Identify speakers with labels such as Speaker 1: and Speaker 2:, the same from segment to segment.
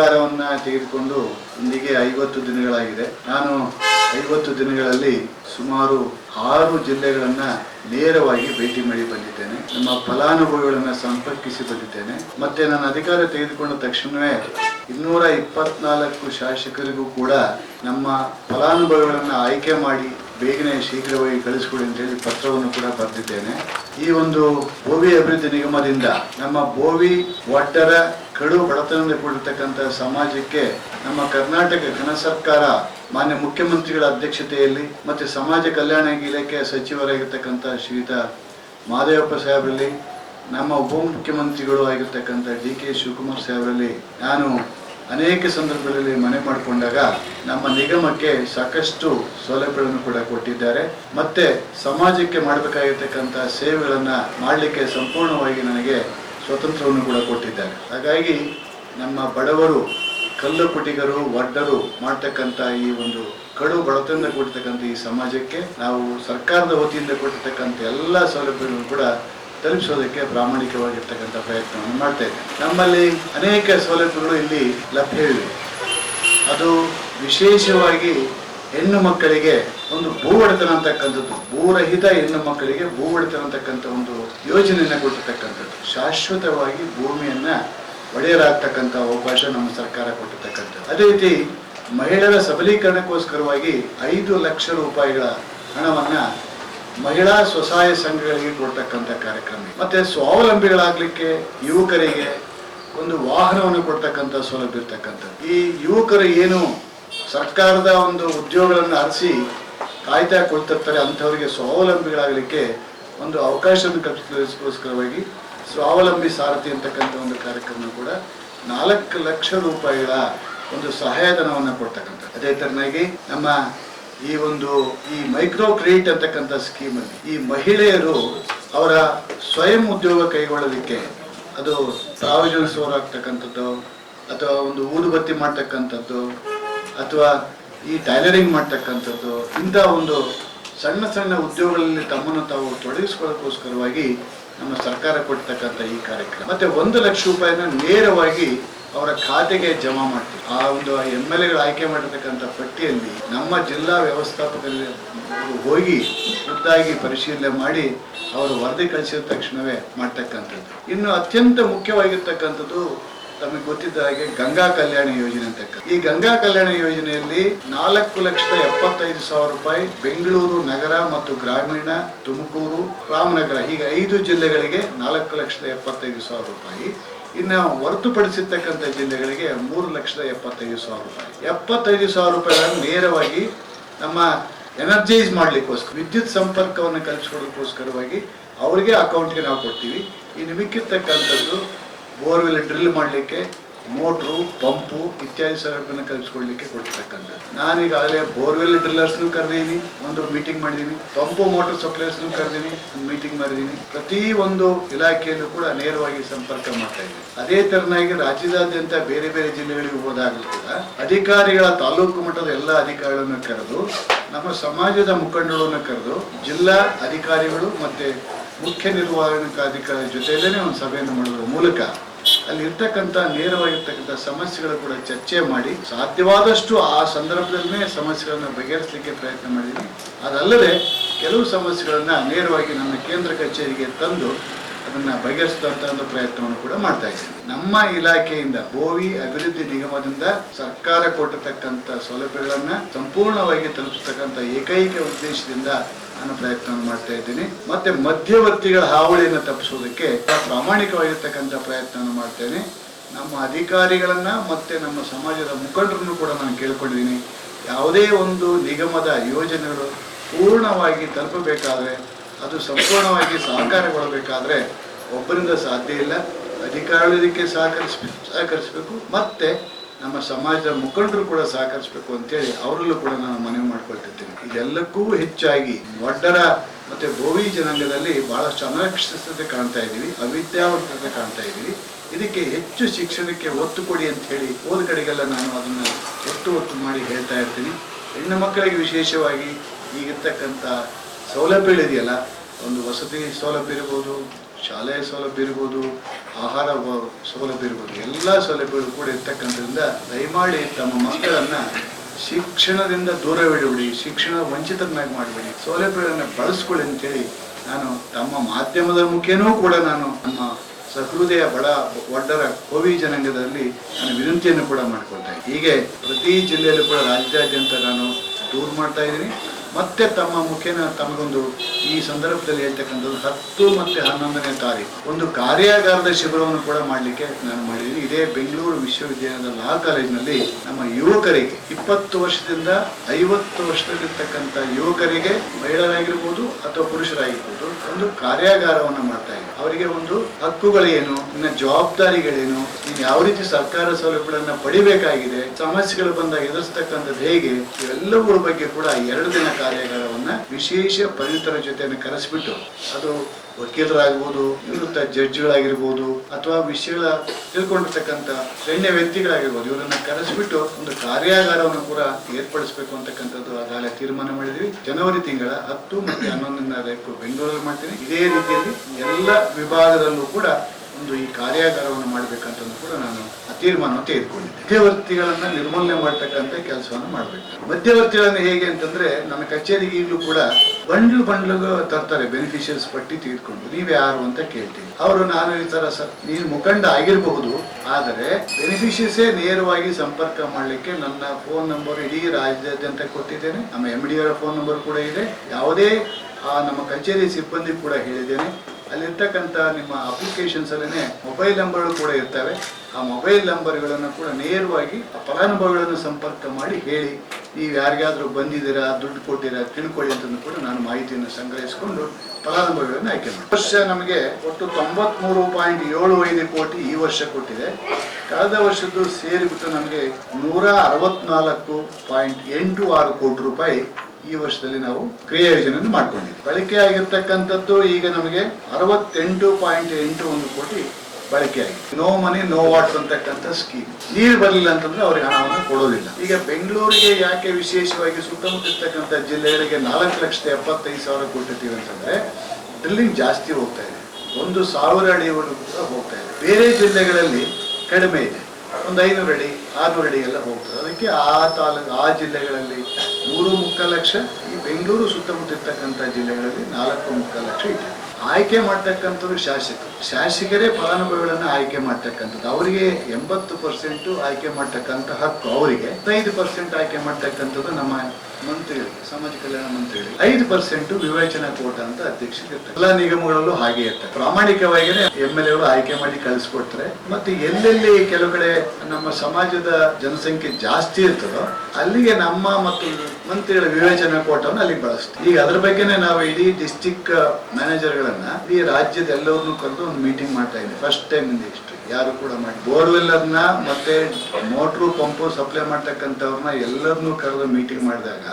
Speaker 1: ಅಧಿಕಾರವನ್ನ ತೆಗೆದುಕೊಂಡು ಇಂದಿಗೆ ಐವತ್ತು ದಿನಗಳಾಗಿದೆ. ನಾನು ಐವತ್ತು ದಿನಗಳಲ್ಲಿ ಸುಮಾರು ಆರು ಜಿಲ್ಲೆಗಳನ್ನ ನೇರವಾಗಿ ಭೇಟಿ ಮಾಡಿ ಬಂದಿದ್ದೇನೆ. ನಮ್ಮ ಫಲಾನುಭವಿಗಳನ್ನು ಸಂಪರ್ಕಿಸಿ ಬಂದಿದ್ದೇನೆ. ಮತ್ತೆ ನಾನು ಅಧಿಕಾರ ತೆಗೆದುಕೊಂಡ ತಕ್ಷಣವೇ ಇನ್ನೂರ ಇಪ್ಪತ್ನಾಲ್ಕು ಶಾಸಕರಿಗೂ ಕೂಡ ನಮ್ಮ ಫಲಾನುಭವಿಗಳನ್ನು ಆಯ್ಕೆ ಮಾಡಿ ಬೇಗನೆ ಶೀಘ್ರವಾಗಿ ಕಳಿಸ್ಕೊಡಿ ಅಂತ ಹೇಳಿ ಪತ್ರವನ್ನು ಕೂಡ ಬರೆದಿದ್ದೇನೆ. ಈ ಒಂದು ಭೋವಿ ಅಭಿವೃದ್ಧಿ ನಿಗಮದಿಂದ ನಮ್ಮ ಬೋವಿ ಒಡ್ಡರ ಕಡು ಬಡತನದಿಂದ ಕೂಡಿರ್ತಕ್ಕಂಥ ಸಮಾಜಕ್ಕೆ ನಮ್ಮ ಕರ್ನಾಟಕ ಘನ ಸರ್ಕಾರ ಮಾನ್ಯ ಮುಖ್ಯಮಂತ್ರಿಗಳ ಅಧ್ಯಕ್ಷತೆಯಲ್ಲಿ ಮತ್ತೆ ಸಮಾಜ ಕಲ್ಯಾಣ ಇಲಾಖೆಯ ಸಚಿವರಾಗಿರ್ತಕ್ಕಂಥ ಶ್ರೀಯುತ ಮಾದೇವಪ್ಪ ಸಾಹೇಬರಲ್ಲಿ, ನಮ್ಮ ಉಪಮುಖ್ಯಮಂತ್ರಿಗಳು ಆಗಿರ್ತಕ್ಕಂಥ ಡಿ ಕೆ ಶಿವಕುಮಾರ್ ಸಾಹೇಬರಲ್ಲಿ ನಾನು ಅನೇಕ ಸಂದರ್ಭಗಳಲ್ಲಿ ಮನೆ ಮಾಡಿಕೊಂಡಾಗ ನಮ್ಮ ನಿಗಮಕ್ಕೆ ಸಾಕಷ್ಟು ಸೌಲಭ್ಯಗಳನ್ನು ಕೂಡ ಕೊಟ್ಟಿದ್ದಾರೆ. ಮತ್ತೆ ಸಮಾಜಕ್ಕೆ ಮಾಡಬೇಕಾಗಿರ್ತಕ್ಕಂಥ ಸೇವೆಗಳನ್ನು ಮಾಡಲಿಕ್ಕೆ ಸಂಪೂರ್ಣವಾಗಿ ನನಗೆ ಸ್ವತಂತ್ರವನ್ನು ಕೂಡ ಕೊಟ್ಟಿದ್ದಾರೆ. ಹಾಗಾಗಿ ನಮ್ಮ ಬಡವರು, ಕಲ್ಲು ಕುಟಿಗರು ಒಡ್ಡರು ಮಾಡ್ತಕ್ಕಂಥ ಈ ಒಂದು ಕಡು ಬಡತನದಿಂದ ಕೂಡಿರ್ತಕ್ಕಂಥ ಈ ಸಮಾಜಕ್ಕೆ ನಾವು ಸರ್ಕಾರದ ವತಿಯಿಂದ ಕೊಟ್ಟಿರ್ತಕ್ಕಂಥ ಎಲ್ಲ ಸೌಲಭ್ಯಗಳನ್ನು ಕೂಡ ತಲುಪಿಸೋದಕ್ಕೆ ಪ್ರಾಮಾಣಿಕವಾಗಿರ್ತಕ್ಕಂಥ ಪ್ರಯತ್ನವನ್ನು ಮಾಡ್ತಾ ನಮ್ಮಲ್ಲಿ ಅನೇಕ ಸೌಲಭ್ಯಗಳು ಇಲ್ಲಿ ಲಭ್ಯವಿವೆ. ಅದು ವಿಶೇಷವಾಗಿ ಹೆಣ್ಣು ಮಕ್ಕಳಿಗೆ ಒಂದು ಭೂವಡೆತನ ಅಂತಕ್ಕಂಥದ್ದು, ಭೂರಹಿತ ಹೆಣ್ಣು ಮಕ್ಕಳಿಗೆ ಭೂವಡೆತನ ಅಂತಕ್ಕಂಥ ಒಂದು ಯೋಜನೆಯನ್ನು ಕೊಟ್ಟಿರ್ತಕ್ಕಂಥದ್ದು. ಶಾಶ್ವತವಾಗಿ ಭೂಮಿಯನ್ನು ಒಡೆಯರಾಗ್ತಕ್ಕಂಥ ಅವಕಾಶ ನಮ್ಮ ಸರ್ಕಾರ ಕೊಟ್ಟಿರ್ತಕ್ಕಂಥದ್ದು. ಅದೇ ರೀತಿ ಮಹಿಳೆಯರ ಸಬಲೀಕರಣಕ್ಕೋಸ್ಕರವಾಗಿ ಐದು ಲಕ್ಷ ರೂಪಾಯಿಗಳ ಹಣವನ್ನ ಮಹಿಳಾ ಸ್ವಸಹಾಯ ಸಂಘಗಳಿಗೆ ಕೊಡ್ತಕ್ಕಂಥ ಕಾರ್ಯಕ್ರಮ. ಮತ್ತೆ ಸ್ವಾವಲಂಬಿಗಳಾಗ್ಲಿಕ್ಕೆ ಯುವಕರಿಗೆ ಒಂದು ವಾಹನವನ್ನು ಕೊಡ್ತಕ್ಕಂಥ ಸೌಲಭ್ಯ ಇರ್ತಕ್ಕಂಥದ್ದು. ಈ ಯುವಕರು ಏನು ಸರ್ಕಾರದ ಒಂದು ಉದ್ಯೋಗಗಳನ್ನು ಅರಸಿ ಕಾಯ್ತಾ ಕೊಡ್ತಿರ್ತಾರೆ ಅಂಥವರಿಗೆ ಸ್ವಾವಲಂಬಿಗಳಾಗಲಿಕ್ಕೆ ಒಂದು ಅವಕಾಶವನ್ನು ಕಲ್ಪಿಸೋಸ್ಕರವಾಗಿ ಸ್ವಾವಲಂಬಿ ಸಾರಥಿ ಅಂತಕ್ಕಂಥ ಒಂದು ಕಾರ್ಯಕ್ರಮ ಕೂಡ ನಾಲ್ಕು ಲಕ್ಷ ರೂಪಾಯಿಗಳ ಒಂದು ಸಹಾಯಧನವನ್ನು ಕೊಡ್ತಕ್ಕಂಥ ಅದೇ ತರನಾಗಿ ನಮ್ಮ ಈ ಒಂದು ಈ ಮೈಕ್ರೋ ಕ್ರೆಡಿಟ್ ಅಂತಕ್ಕಂಥ ಸ್ಕೀಮಲ್ಲಿ ಈ ಮಹಿಳೆಯರು ಅವರ ಸ್ವಯಂ ಉದ್ಯೋಗ ಕೈಗೊಳ್ಳಲಿಕ್ಕೆ ಅದು ಆಗ್ತಕ್ಕಂಥದ್ದು ಅಥವಾ ಒಂದು ಊದುಬತ್ತಿ ಮಾಡ್ತಕ್ಕಂಥದ್ದು, ಅಥವಾ ಈ ಟೈಲರಿಂಗ್ ಮಾಡ್ತಕ್ಕಂಥದ್ದು, ಇಂಥ ಒಂದು ಸಣ್ಣ ಸಣ್ಣ ಉದ್ಯೋಗಗಳಲ್ಲಿ ತಮ್ಮನ್ನು ತಾವು ತೊಡಗಿಸ್ಕೊಳ್ಳೋಕ್ಕೋಸ್ಕರವಾಗಿ ನಮ್ಮ ಸರ್ಕಾರ ಕೊಡ್ತಕ್ಕಂಥ ಈ ಕಾರ್ಯಕ್ರಮ. ಮತ್ತೆ ಒಂದು ಲಕ್ಷ ರೂಪಾಯಿನ ನೇರವಾಗಿ ಅವರ ಖಾತೆಗೆ ಜಮಾ ಮಾಡ್ತೀವಿ. ಆ ಒಂದು ಎಂ ಎಲ್ ಎಗಳು ಆಯ್ಕೆ ಮಾಡಿರ್ತಕ್ಕಂಥ ಪಟ್ಟಿಯಲ್ಲಿ ನಮ್ಮ ಜಿಲ್ಲಾ ವ್ಯವಸ್ಥಾಪಕರಲ್ಲಿ ಹೋಗಿ ಖುದ್ದಾಗಿ ಪರಿಶೀಲನೆ ಮಾಡಿ ಅವರು ವರದಿ ಕಳಿಸಿದ ತಕ್ಷಣವೇ ಮಾಡ್ತಕ್ಕಂಥದ್ದು. ಇನ್ನು ಅತ್ಯಂತ ಮುಖ್ಯವಾಗಿರ್ತಕ್ಕಂಥದ್ದು ತಮಗೆ ಗೊತ್ತಿದ್ದ ಹಾಗೆ ಗಂಗಾ ಕಲ್ಯಾಣ ಯೋಜನೆ ಅಂತಕ್ಕ ಈ ಗಂಗಾ ಕಲ್ಯಾಣ ಯೋಜನೆಯಲ್ಲಿ ನಾಲ್ಕು ಲಕ್ಷದ ಎಪ್ಪತ್ತೈದು ಸಾವಿರ ರೂಪಾಯಿ ಬೆಂಗಳೂರು ನಗರ ಮತ್ತು ಗ್ರಾಮೀಣ ತುಮಕೂರು ರಾಮನಗರ ಹೀಗೆ ಐದು ಜಿಲ್ಲೆಗಳಿಗೆ ನಾಲ್ಕು ಲಕ್ಷದ ಎಪ್ಪತ್ತೈದು ಸಾವಿರ ರೂಪಾಯಿ ಇನ್ನು ಹೊರತುಪಡಿಸಿರ್ತಕ್ಕಂಥ ಜಿಲ್ಲೆಗಳಿಗೆ ಮೂರು ಲಕ್ಷದ ಎಪ್ಪತ್ತೈದು ಸಾವಿರ ರೂಪಾಯಿ. ಎಪ್ಪತ್ತೈದು ಸಾವಿರ ರೂಪಾಯಿಗಳನ್ನು ನೇರವಾಗಿ ನಮ್ಮ ಎನರ್ಜೈಸ್ ಮಾಡಲಿಕ್ಕೋಸ್ಕರ, ವಿದ್ಯುತ್ ಸಂಪರ್ಕವನ್ನು ಕಲ್ಪಿಸ್ಕೊಡೋದಕ್ಕೋಸ್ಕರವಾಗಿ ಅವರಿಗೆ ಅಕೌಂಟ್ಗೆ ನಾವು ಕೊಡ್ತೀವಿ. ಇನ್ನು ಮಿಕ್ಕಿರ್ತಕ್ಕಂಥದ್ದು ಬೋರ್ವೆಲ್ ಡ್ರಿಲ್ ಮಾಡಲಿಕ್ಕೆ ಮೋಟ್ರು, ಪಂಪು ಇತ್ಯಾದಿ ಸೌಲಭ್ಯನ ಕಲ್ಪಿಸ್ಕೊಡ್ಲಿಕ್ಕೆ ನಾನೀಗ ನಾನೀಗಾಗಲೇ ಬೋರ್ವೆಲ್ ಡ್ರಿಲ್ಲರ್ಸ್ನು ಕರೆದೀನಿ ಒಂದು ಮೀಟಿಂಗ್ ಮಾಡಿದ್ದೀನಿ, ಪಂಪು ಮೋಟರ್ ಸಪ್ಲೈಸ್ನು ಕರೆದೀನಿ ಒಂದು ಮೀಟಿಂಗ್ ಮಾಡಿದ್ದೀನಿ. ಪ್ರತಿ ಒಂದು ಇಲಾಖೆಯಲ್ಲೂ ಕೂಡ ನೇರವಾಗಿ ಸಂಪರ್ಕ ಮಾಡ್ತಾ ಇದ್ದೀನಿ. ಅದೇ ತರನಾಗಿ ರಾಜ್ಯದಾದ್ಯಂತ ಬೇರೆ ಬೇರೆ ಜಿಲ್ಲೆಗಳಿಗೆ ಹೋದಾಗಲೂ ಕೂಡ ಅಧಿಕಾರಿಗಳ ತಾಲೂಕು ಮಟ್ಟದ ಎಲ್ಲ ಅಧಿಕಾರಿಗಳನ್ನು ಕರೆದು, ನಮ್ಮ ಸಮಾಜದ ಮುಖಂಡರನ್ನು ಕರೆದು, ಜಿಲ್ಲಾ ಅಧಿಕಾರಿಗಳು ಮತ್ತೆ ಮುಖ್ಯ ನಿರ್ವಹಣಾಧಿಕಾರಿ ಜೊತೆಯಲ್ಲೇ ಒಂದು ಸಭೆಯನ್ನು ಮಾಡುವ ಮೂಲಕ ಅಲ್ಲಿ ಇರ್ತಕ್ಕಂಥ ನೇರವಾಗಿರ್ತಕ್ಕಂಥ ಸಮಸ್ಯೆಗಳು ಕೂಡ ಚರ್ಚೆ ಮಾಡಿ ಸಾಧ್ಯವಾದಷ್ಟು ಆ ಸಂದರ್ಭದಲ್ಲೇ ಸಮಸ್ಯೆಗಳನ್ನ ಬಗೆಹರಿಸಲಿಕ್ಕೆ ಪ್ರಯತ್ನ ಮಾಡಿದ್ದೀನಿ ಅದಲ್ಲದೆ ಕೆಲವು ಸಮಸ್ಯೆಗಳನ್ನು ನೇರವಾಗಿ ನನ್ನ ಕೇಂದ್ರ ಕಚೇರಿಗೆ ತಂದು ಅದನ್ನ ಬಗೆಹರಿಸಿದಂತ ಒಂದು ಪ್ರಯತ್ನವನ್ನು ಕೂಡ ಮಾಡ್ತಾ ಇದ್ದೀನಿ ನಮ್ಮ ಇಲಾಖೆಯಿಂದ ಬೋವಿ ಅಭಿವೃದ್ಧಿ ನಿಗಮದಿಂದ ಸರ್ಕಾರ ಕೊಟ್ಟಿರ್ತಕ್ಕಂಥ ಸೌಲಭ್ಯಗಳನ್ನು ಸಂಪೂರ್ಣವಾಗಿ ತಲುಪಿಸ್ತಕ್ಕಂಥ ಏಕೈಕ ಉದ್ದೇಶದಿಂದ ನಾನು ಪ್ರಯತ್ನವನ್ನು ಮಾಡ್ತಾ ಇದ್ದೀನಿ. ಮತ್ತೆ ಮಧ್ಯವರ್ತಿಗಳ ಹಾವಳಿಯನ್ನು ತಪ್ಪಿಸೋದಕ್ಕೆ ಪ್ರಾಮಾಣಿಕವಾಗಿರ್ತಕ್ಕಂಥ ಪ್ರಯತ್ನವನ್ನು ಮಾಡ್ತೇನೆ ನಮ್ಮ ಅಧಿಕಾರಿಗಳನ್ನ ಮತ್ತೆ ನಮ್ಮ ಸಮಾಜದ ಮುಖಂಡರನ್ನು ಕೂಡ ನಾನು ಕೇಳ್ಕೊಂಡಿದ್ದೀನಿ. ಯಾವುದೇ ಒಂದು ನಿಗಮದ ಯೋಜನೆಗಳು ಪೂರ್ಣವಾಗಿ ತಲುಪಬೇಕಾದ್ರೆ, ಅದು ಸಂಪೂರ್ಣವಾಗಿ ಸಹಕಾರಗೊಳ್ಳಬೇಕಾದ್ರೆ ಒಬ್ಬರಿಂದ ಸಾಧ್ಯ ಇಲ್ಲ. ಅಧಿಕಾರಿಗಳಿಗೆ ಇದಕ್ಕೆ ಸಹಕರಿಸ್ಬೇಕು ಸಹಕರಿಸಬೇಕು. ಮತ್ತೆ ನಮ್ಮ ಸಮಾಜದ ಮುಖಂಡರು ಕೂಡ ಸಹಕರಿಸಬೇಕು ಅಂತೇಳಿ ಅವರಲ್ಲೂ ಕೂಡ ನಾನು ಮನವಿ ಮಾಡಿಕೊಳ್ತಿದ್ದೇನೆ ಇದೆಲ್ಲಕ್ಕೂ ಹೆಚ್ಚಾಗಿ ಒಡ್ಡರ ಮತ್ತೆ ಭೋವಿ ಜನಾಂಗದಲ್ಲಿ ಬಹಳಷ್ಟು ಅನಕ್ಷರತೆ ಕಾಣ್ತಾ ಇದ್ದೀವಿ, ಅವಿದ್ಯಾವಂತತೆ ಕಾಣ್ತಾ ಇದ್ದೀವಿ. ಇದಕ್ಕೆ ಹೆಚ್ಚು ಶಿಕ್ಷಣಕ್ಕೆ ಒತ್ತು ಕೊಡಿ ಅಂತ ಹೇಳಿ ಹೋದ ಕಡೆಗೆಲ್ಲ ನಾನು ಅದನ್ನು ಒತ್ತು ಒತ್ತು ಮಾಡಿ ಹೇಳ್ತಾ ಇರ್ತೀನಿ. ಹೆಣ್ಣು ಮಕ್ಕಳಿಗೆ ವಿಶೇಷವಾಗಿ ಈಗಿರ್ತಕ್ಕಂಥ ಸೌಲಭ್ಯಗಳಿದೆಯಲ್ಲ, ಒಂದು ವಸತಿ ಸೌಲಭ್ಯ ಇರ್ಬೋದು ಶಾಲೆಯ ಸೌಲಭ್ಯ ಇರ್ಬೋದು, ಆಹಾರ ಸೌಲಭ್ಯ ಇರ್ಬೋದು, ಎಲ್ಲ ಸೌಲಭ್ಯಗಳು ಕೂಡ ಇರ್ತಕ್ಕಂಥದ್ರಿಂದ ದಯಮಾಡಿ ತಮ್ಮ ಮಕ್ಕಳನ್ನ ಶಿಕ್ಷಣದಿಂದ ದೂರವಿಡಬೇಡಿ ಶಿಕ್ಷಣ ವಂಚಿತರನ್ನಾಗಿ ಮಾಡಬೇಡಿ ಸೌಲಭ್ಯಗಳನ್ನ ಬಳಸ್ಕೊಳ್ಳಿ ಅಂತೇಳಿ ನಾನು ತಮ್ಮ ಮಾಧ್ಯಮದ ಮುಖೇನೂ ಕೂಡ ನಾನು ನಮ್ಮ ಸಹೃದಯ ಬಡ ಒಡ್ಡರ ಕೋವಿ ಜನಾಂಗದಲ್ಲಿ ನಾನು ವಿನಂತಿಯನ್ನು ಕೂಡ ಮಾಡ್ಕೊಳ್ತಾ ಇದ್ದೀನಿ. ಹೀಗೆ ಪ್ರತಿ ಜಿಲ್ಲೆಯಲ್ಲೂ ಕೂಡ ರಾಜ್ಯಾದ್ಯಂತ ನಾನು ಟೂರ್ ಮಾಡ್ತಾ ಇದ್ದೀನಿ. ಮತ್ತೆ ತಮ್ಮ ಮುಖೇನ ತಮಗೊಂದು ಈ ಸಂದರ್ಭದಲ್ಲಿ ಹೇಳ್ತಕ್ಕಂಥದ್ದು ಹತ್ತು ಮತ್ತೆ ಹನ್ನೊಂದನೇ ತಾರೀಕು. ಒಂದು ಕಾರ್ಯಾಗಾರದ ಶಿಬಿರವನ್ನು ಕೂಡ ಮಾಡಲಿಕ್ಕೆ ನಾನು ಮಾಡಿದ್ದೀನಿ. ಇದೇ ಬೆಂಗಳೂರು ವಿಶ್ವವಿದ್ಯಾಲಯದ ಲಾ ಕಾಲೇಜಿನಲ್ಲಿ ನಮ್ಮ ಯುವಕರಿಗೆ ಇಪ್ಪತ್ತು ವರ್ಷದಿಂದ ಐವತ್ತು ವರ್ಷದಲ್ಲಿರ್ತಕ್ಕಂಥ ಯುವಕರಿಗೆ ಮಹಿಳೆಯರಾಗಿರ್ಬೋದು ಅಥವಾ ಪುರುಷರಾಗಿರ್ಬೋದು ಒಂದು ಕಾರ್ಯಾಗಾರವನ್ನು ಮಾಡ್ತಾ ಅವರಿಗೆ ಒಂದು ಹಕ್ಕುಗಳೇನು ನಿನ್ನ ಜವಾಬ್ದಾರಿಗಳೇನು ನೀನು ಯಾವ ರೀತಿ ಸರ್ಕಾರ ಸೌಲಭ್ಯಗಳನ್ನ ಪಡಿಬೇಕಾಗಿದೆ, ಸಮಸ್ಯೆಗಳು ಬಂದಾಗ ಎದುರಿಸ್ತಕ್ಕಂಥದ್ದು ಹೇಗೆ, ಇವೆಲ್ಲವುಗಳ ಬಗ್ಗೆ ಕೂಡ ಎರಡು ದಿನ ಕಾರ್ಯಾಗಾರವನ್ನ ವಿಶೇಷ ಪರಿಣಿತರ ಜೊತೆಯನ್ನು ಕರೆಸಿಬಿಟ್ಟು ಅದು ವಕೀಲರಾಗ್ಬೋದು ನಿವೃತ್ತ ಜಡ್ಜ್ಗಳಾಗಿರ್ಬೋದು ಅಥವಾ ವಿಷಯಗಳ ತಿಳ್ಕೊಂಡಿರ್ತಕ್ಕಂಥ ಗಣ್ಯ ವ್ಯಕ್ತಿಗಳಾಗಿರ್ಬೋದು, ಇವರನ್ನ ಕರೆಸಿಬಿಟ್ಟು ಒಂದು ಕಾರ್ಯಾಗಾರವನ್ನು ಕೂಡ ಏರ್ಪಡಿಸಬೇಕು ಅಂತಕ್ಕಂಥದ್ದು ಆಗಾಗಲೇ ತೀರ್ಮಾನ ಮಾಡಿದ್ವಿ. ಜನವರಿ ತಿಂಗಳ ಹತ್ತು ಮತ್ತು ಹನ್ನೊಂದನೇ ತಾರೀಕು ಬೆಂಗಳೂರಲ್ಲಿ ಮಾಡ್ತೀನಿ. ಇದೇ ರೀತಿಯಲ್ಲಿ ಎಲ್ಲ ವಿಭಾಗದಲ್ಲೂ ಕೂಡ ಒಂದು ಈ ಕಾರ್ಯಾಗಾರವನ್ನು ಮಾಡಬೇಕಂತ ಕೂಡ ನಾನು ತೀರ್ಮಾನ ತೆಗೆದುಕೊಂಡಿದೆ ಮಧ್ಯವರ್ತಿಗಳನ್ನ ನಿರ್ಮೂಲನೆ ಮಾಡ್ತಕ್ಕಂಥ ಕೆಲಸವನ್ನು ಮಾಡಬೇಕು. ಮಧ್ಯವರ್ತಿಗಳನ್ನು ಹೇಗೆ ಅಂತಂದ್ರೆ ನನ್ನ ಕಚೇರಿಗೆ ಈಗಲೂ ಕೂಡ ಬಂಡ್ಲು ಬಂಡ್ಲು ತರ್ತಾರೆ ಬೆನಿಫಿಷಿಯರ್ಸ್ ಪಟ್ಟಿ ತೆಗೆದುಕೊಂಡು. ನೀವು ಯಾರು ಅಂತ ಕೇಳ್ತೀವಿ ಅವರು ನಾನು ಈ ತರ ನೀನು ಮುಖಂಡ ಆಗಿರಬಹುದು, ಆದರೆ ಬೆನಿಫಿಷಿಯರ್ಸೇ ನೇರವಾಗಿ ಸಂಪರ್ಕ ಮಾಡಲಿಕ್ಕೆ ನನ್ನ ಫೋನ್ ನಂಬರ್ ಇಡೀ ರಾಜ್ಯಾದ್ಯಂತ ಕೊಟ್ಟಿದ್ದೇನೆ. ನಮ್ಮ ಎಂ ಡಿ ಅವರ ಫೋನ್ ನಂಬರ್ ಕೂಡ ಇದೆ. ಯಾವುದೇ ನಮ್ಮ ಕಚೇರಿ ಸಿಬ್ಬಂದಿ ಕೂಡ ಹೇಳಿದ್ದೇನೆ. ಅಲ್ಲಿರ್ತಕ್ಕಂಥ ನಿಮ್ಮ ಅಪ್ಲಿಕೇಶನ್ಸ್ ಅಲ್ಲೇ ಮೊಬೈಲ್ ನಂಬರ್ಗಳು ಕೂಡ ಇರ್ತವೆ. ಆ ಮೊಬೈಲ್ ನಂಬರ್ಗಳನ್ನು ಕೂಡ ನೇರವಾಗಿ ಆ ಫಲಾನುಭವಿಗಳನ್ನು ಸಂಪರ್ಕ ಮಾಡಿ ಹೇಳಿ, ನೀವು ಯಾರಿಗಾದ್ರೂ ಬಂದಿದ್ದೀರಾ, ದುಡ್ಡು ಕೊಟ್ಟಿರಾ ತಿಳ್ಕೊಳ್ಳಿ ಅಂತ ಕೂಡ ನಾನು ಮಾಹಿತಿಯನ್ನು ಸಂಗ್ರಹಿಸಿಕೊಂಡು ಫಲಾನುಭವಿಗಳನ್ನು ಆಯ್ಕೆ ಮಾಡಿ ವರ್ಷ ನಮಗೆ ಒಟ್ಟು ತೊಂಬತ್ಮೂರು ಪಾಯಿಂಟ್ ಏಳು ಐದು ಕೋಟಿ ಈ ವರ್ಷ ಕೊಟ್ಟಿದೆ. ಕಳೆದ ವರ್ಷದ್ದು ಸೇರಿಬಿಟ್ಟು ನಮಗೆ ನೂರ ಅರವತ್ನಾಲ್ಕು ಪಾಯಿಂಟ್ ಎಂಟು ಆರು ಕೋಟಿ ರೂಪಾಯಿ ಈ ವರ್ಷದಲ್ಲಿ ನಾವು ಕ್ರಿಯಾ ಯೋಜನೆಯನ್ನು ಮಾಡ್ಕೊಂಡಿದ್ದೀವಿ ಬಳಕೆ ಆಗಿರ್ತಕ್ಕಂಥದ್ದು ಈಗ ನಮಗೆ ಅರವತ್ತೆಂಟು ಪಾಯಿಂಟ್ ಎಂಟು ಒಂದು ಕೋಟಿ ಬಳಕೆ ಆಗಿದೆ. ನೋ ಮನಿ ನೋ ವಾಟ್ಸ್ ಅಂತಕ್ಕಂಥ ಸ್ಕೀಮ್ ನೀರು ಬರಲಿಲ್ಲ ಅಂತಂದ್ರೆ ಅವ್ರಿಗೆ ಹಣವನ್ನು ಕೊಡೋದಿಲ್ಲ. ಈಗ ಬೆಂಗಳೂರಿಗೆ ಯಾಕೆ ವಿಶೇಷವಾಗಿ ಸುತ್ತಮುತ್ತ ಜಿಲ್ಲೆಗಳಿಗೆ ನಾಲ್ಕು ಲಕ್ಷದ ಎಪ್ಪತ್ತೈದು ಸಾವಿರ ಕೊಟ್ಟಿದ್ದೀವಿ ಅಂತಂದ್ರೆ ಡ್ರಿಲ್ಲಿಂಗ್ ಜಾಸ್ತಿ ಹೋಗ್ತಾ ಇದೆ. ಒಂದು ಸಾವಿರ ಅಡಿವರೆಗೂ ಕೂಡ ಹೋಗ್ತಾ ಇದೆ. ಬೇರೆ ಜಿಲ್ಲೆಗಳಲ್ಲಿ ಕಡಿಮೆ ಇದೆ. ಒಂದು ಐನೂರು ಅಡಿ ಅಡಿ ಎಲ್ಲ ಹೋಗ್ತದೆ. ಅದಕ್ಕೆ ಆ ತಾಲೂಕು, ಆ ಜಿಲ್ಲೆಗಳಲ್ಲಿ ಮೂರು ಮುಕ್ಕಾಲು ಲಕ್ಷ, ಈ ಬೆಂಗಳೂರು ಸುತ್ತಮುತ್ತ ಇರ್ತಕ್ಕಂಥ ಜಿಲ್ಲೆಗಳಲ್ಲಿ ನಾಲ್ಕು ಮುಕ್ಕಾಲು ಲಕ್ಷ ಇದೆ ಆಯ್ಕೆ ಮಾಡ್ತಕ್ಕಂಥದ್ದು ಶಾಸಕರು ಶಾಸಕರೇ ಫಲಾನುಭವಿಗಳನ್ನ ಆಯ್ಕೆ ಮಾಡ್ತಕ್ಕಂಥದ್ದು. ಅವರಿಗೆ ಎಂಬತ್ತು ಪರ್ಸೆಂಟ್ ಆಯ್ಕೆ ಮಾಡ್ತಕ್ಕಂಥ ಹಕ್ಕು ಅವರಿಗೆ. ಐದು ಪರ್ಸೆಂಟ್ ಆಯ್ಕೆ ಮಾಡ್ತಕ್ಕಂಥದ್ದು ನಮ್ಮ ಮಂತ್ರಿಗಳಿಗೆ ಸಮಾಜ ಕಲ್ಯಾಣ ಮಂತ್ರಿಗಳಿಗೆ ಐದು ಪರ್ಸೆಂಟ್ ವಿವೇಚನಾ ಕೋಟ ಅಂತ ಅಧ್ಯಕ್ಷರಿಗೆ ಇರ್ತಾರೆ. ಎಲ್ಲ ನಿಗಮಗಳಲ್ಲೂ ಹಾಗೆ ಇರ್ತದೆ ಪ್ರಾಮಾಣಿಕವಾಗಿನೇ ಎಂ ಎಲ್ ಎಗಳು ಆಯ್ಕೆ ಮಾಡಿ ಕಳಿಸ್ಕೊಡ್ತಾರೆ. ಮತ್ತೆ ಎಲ್ಲೆಲ್ಲಿ ಕೆಲವು ಕಡೆ ನಮ್ಮ ಸಮಾಜದ ಜನಸಂಖ್ಯೆ ಜಾಸ್ತಿ ಇರ್ತದೋ, ಅಲ್ಲಿಗೆ ನಮ್ಮ ಮತ್ತು ಮಂತ್ರಿಗಳ ವಿವೇಚನಾ ಕೋಟವನ್ನು ಅಲ್ಲಿಗೆ ಬಳಸ್ತೀವಿ ಈಗ ಅದ್ರ ಬಗ್ಗೆನೇ ನಾವು ಇಡೀ ಡಿಸ್ಟಿಕ್ ಮ್ಯಾನೇಜರ್ಗಳನ್ನ ಈ ರಾಜ್ಯದ ಎಲ್ಲವನ್ನೂ ಕರೆದು ಒಂದು ಮೀಟಿಂಗ್ ಮಾಡ್ತಾ ಇದ್ದೆ. ಫಸ್ಟ್ ಟೈಮ್ ಇಂದ ಇಷ್ಟು ಯಾರು ಕೂಡ ಮಾಡಿ ಬೋರ್ವೆಲ್ ಅದನ್ನ ಮತ್ತೆ ಮೋಟ್ರು ಪಂಪು ಸಪ್ಲೈ ಮಾಡ್ತಕ್ಕಂಥವ್ರನ್ನ ಎಲ್ಲರನ್ನೂ ಕರೆದು ಮೀಟಿಂಗ್ ಮಾಡಿದಾಗ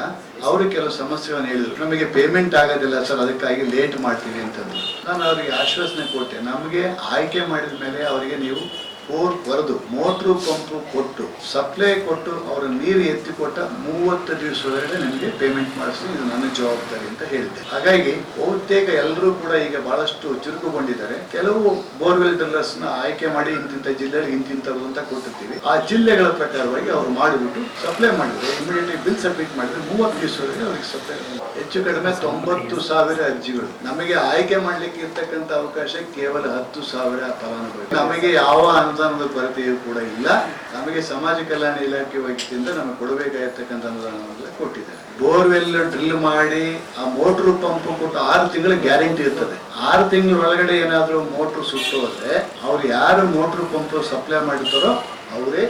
Speaker 1: ಅವರು ಕೆಲವು ಸಮಸ್ಯೆಗಳನ್ನು ಹೇಳಿದ್ರು. ನಮಗೆ ಪೇಮೆಂಟ್ ಆಗೋದಿಲ್ಲ ಸರ್, ಅದಕ್ಕಾಗಿ ಲೇಟ್ ಮಾಡ್ತೀವಿ ಅಂತಂದ್ರು. ನಾನು ಅವರಿಗೆ ಆಶ್ವಾಸನೆ ಕೊಟ್ಟೆ. ನಮಗೆ ಆಯ್ಕೆ ಮಾಡಿದ ಮೇಲೆ ಅವರಿಗೆ ನೀವು ಬೋರ್ ಬರೆದು, ಮೋಟ್ರು ಪಂಪು ಕೊಟ್ಟು, ಸಪ್ಲೈ ಕೊಟ್ಟು, ಅವರ ನೀರು ಎತ್ತಿ ಕೊಟ್ಟ ಮೂವತ್ತು ದಿವಸದೊಳಗಡೆ ನಿಮಗೆ ಪೇಮೆಂಟ್ ಮಾಡಿಸಿ ಇದು ನನ್ನ ಜವಾಬ್ದಾರಿ ಅಂತ ಹೇಳಿದ್ದೆ. ಹಾಗಾಗಿ ಬಹುತೇಕ ಎಲ್ಲರೂ ಕೂಡ ಈಗ ಬಹಳಷ್ಟು ಚುರುಕುಗೊಂಡಿದ್ದಾರೆ. ಕೆಲವು ಬೋರ್ವೆಲ್ ಡ್ರಿಲ್ಲರ್ಸ್ನ ಆಯ್ಕೆ ಮಾಡಿ ಇಂತಿಂತ ಜಿಲ್ಲೆಗಳಿಗೆ ಇಂತಿಂತದ್ದು ಅಂತ ಕೊಟ್ಟಿರ್ತೀವಿ. ಆ ಜಿಲ್ಲೆಗಳ ಪ್ರಕಾರವಾಗಿ ಅವ್ರು ಮಾಡಿಬಿಟ್ಟು ಸಪ್ಲೈ ಮಾಡಿದ್ರೆ ಇಮಿಡಿಯೇಟ್ಲಿ ಬಿಲ್ ಸಬ್ಮಿಟ್ ಮಾಡಿದ್ರೆ ಮೂವತ್ತು ದಿವಸದೊಳಗೆ ಅವ್ರಿಗೆ ಸಪ್ಲೈ ಹೆಚ್ಚು ಕಡಿಮೆ ತೊಂಬತ್ತು ಸಾವಿರ ಅರ್ಜಿಗಳು. ನಮಗೆ ಆಯ್ಕೆ ಮಾಡ್ಲಿಕ್ಕೆ ಇರ್ತಕ್ಕಂಥ ಅವಕಾಶ ಕೇವಲ ಹತ್ತು ಸಾವಿರ ಫಲಾನುಭವಿ ನಮಗೆ ಯಾವ ಅನುದಾನದ ಕೊರತೆಯೂ ಕೂಡ ಇಲ್ಲ. ನಮಗೆ ಸಮಾಜ ಕಲ್ಯಾಣ ಇಲಾಖೆ ವೈದ್ಯದಿಂದ ನಮಗೆ ಕೊಡಬೇಕಾಗಿರ್ತಕ್ಕಂಥ ಅನುದಾನವನ್ನೆಲ್ಲ ಕೊಟ್ಟಿದ್ದಾರೆ. ಬೋರ್ವೆಲ್ ಡ್ರಿಲ್ ಮಾಡಿ ಆ ಮೋಟ್ರ್ ಪಂಪ್ ಕೊಟ್ಟು ಆರು ತಿಂಗಳ ಗ್ಯಾರಂಟಿ ಇರ್ತದೆ. ಆರು ತಿಂಗಳ ಒಳಗಡೆ ಏನಾದರೂ ಮೋಟ್ರ್ ಸುಟ್ಟು ಹೋದ್ರೆ ಅವ್ರು ಯಾರು ಮೋಟ್ರ್ ಪಂಪ್ ಸಪ್ಲೈ ಮಾಡಿರ್ತಾರೋ ಅವರೇ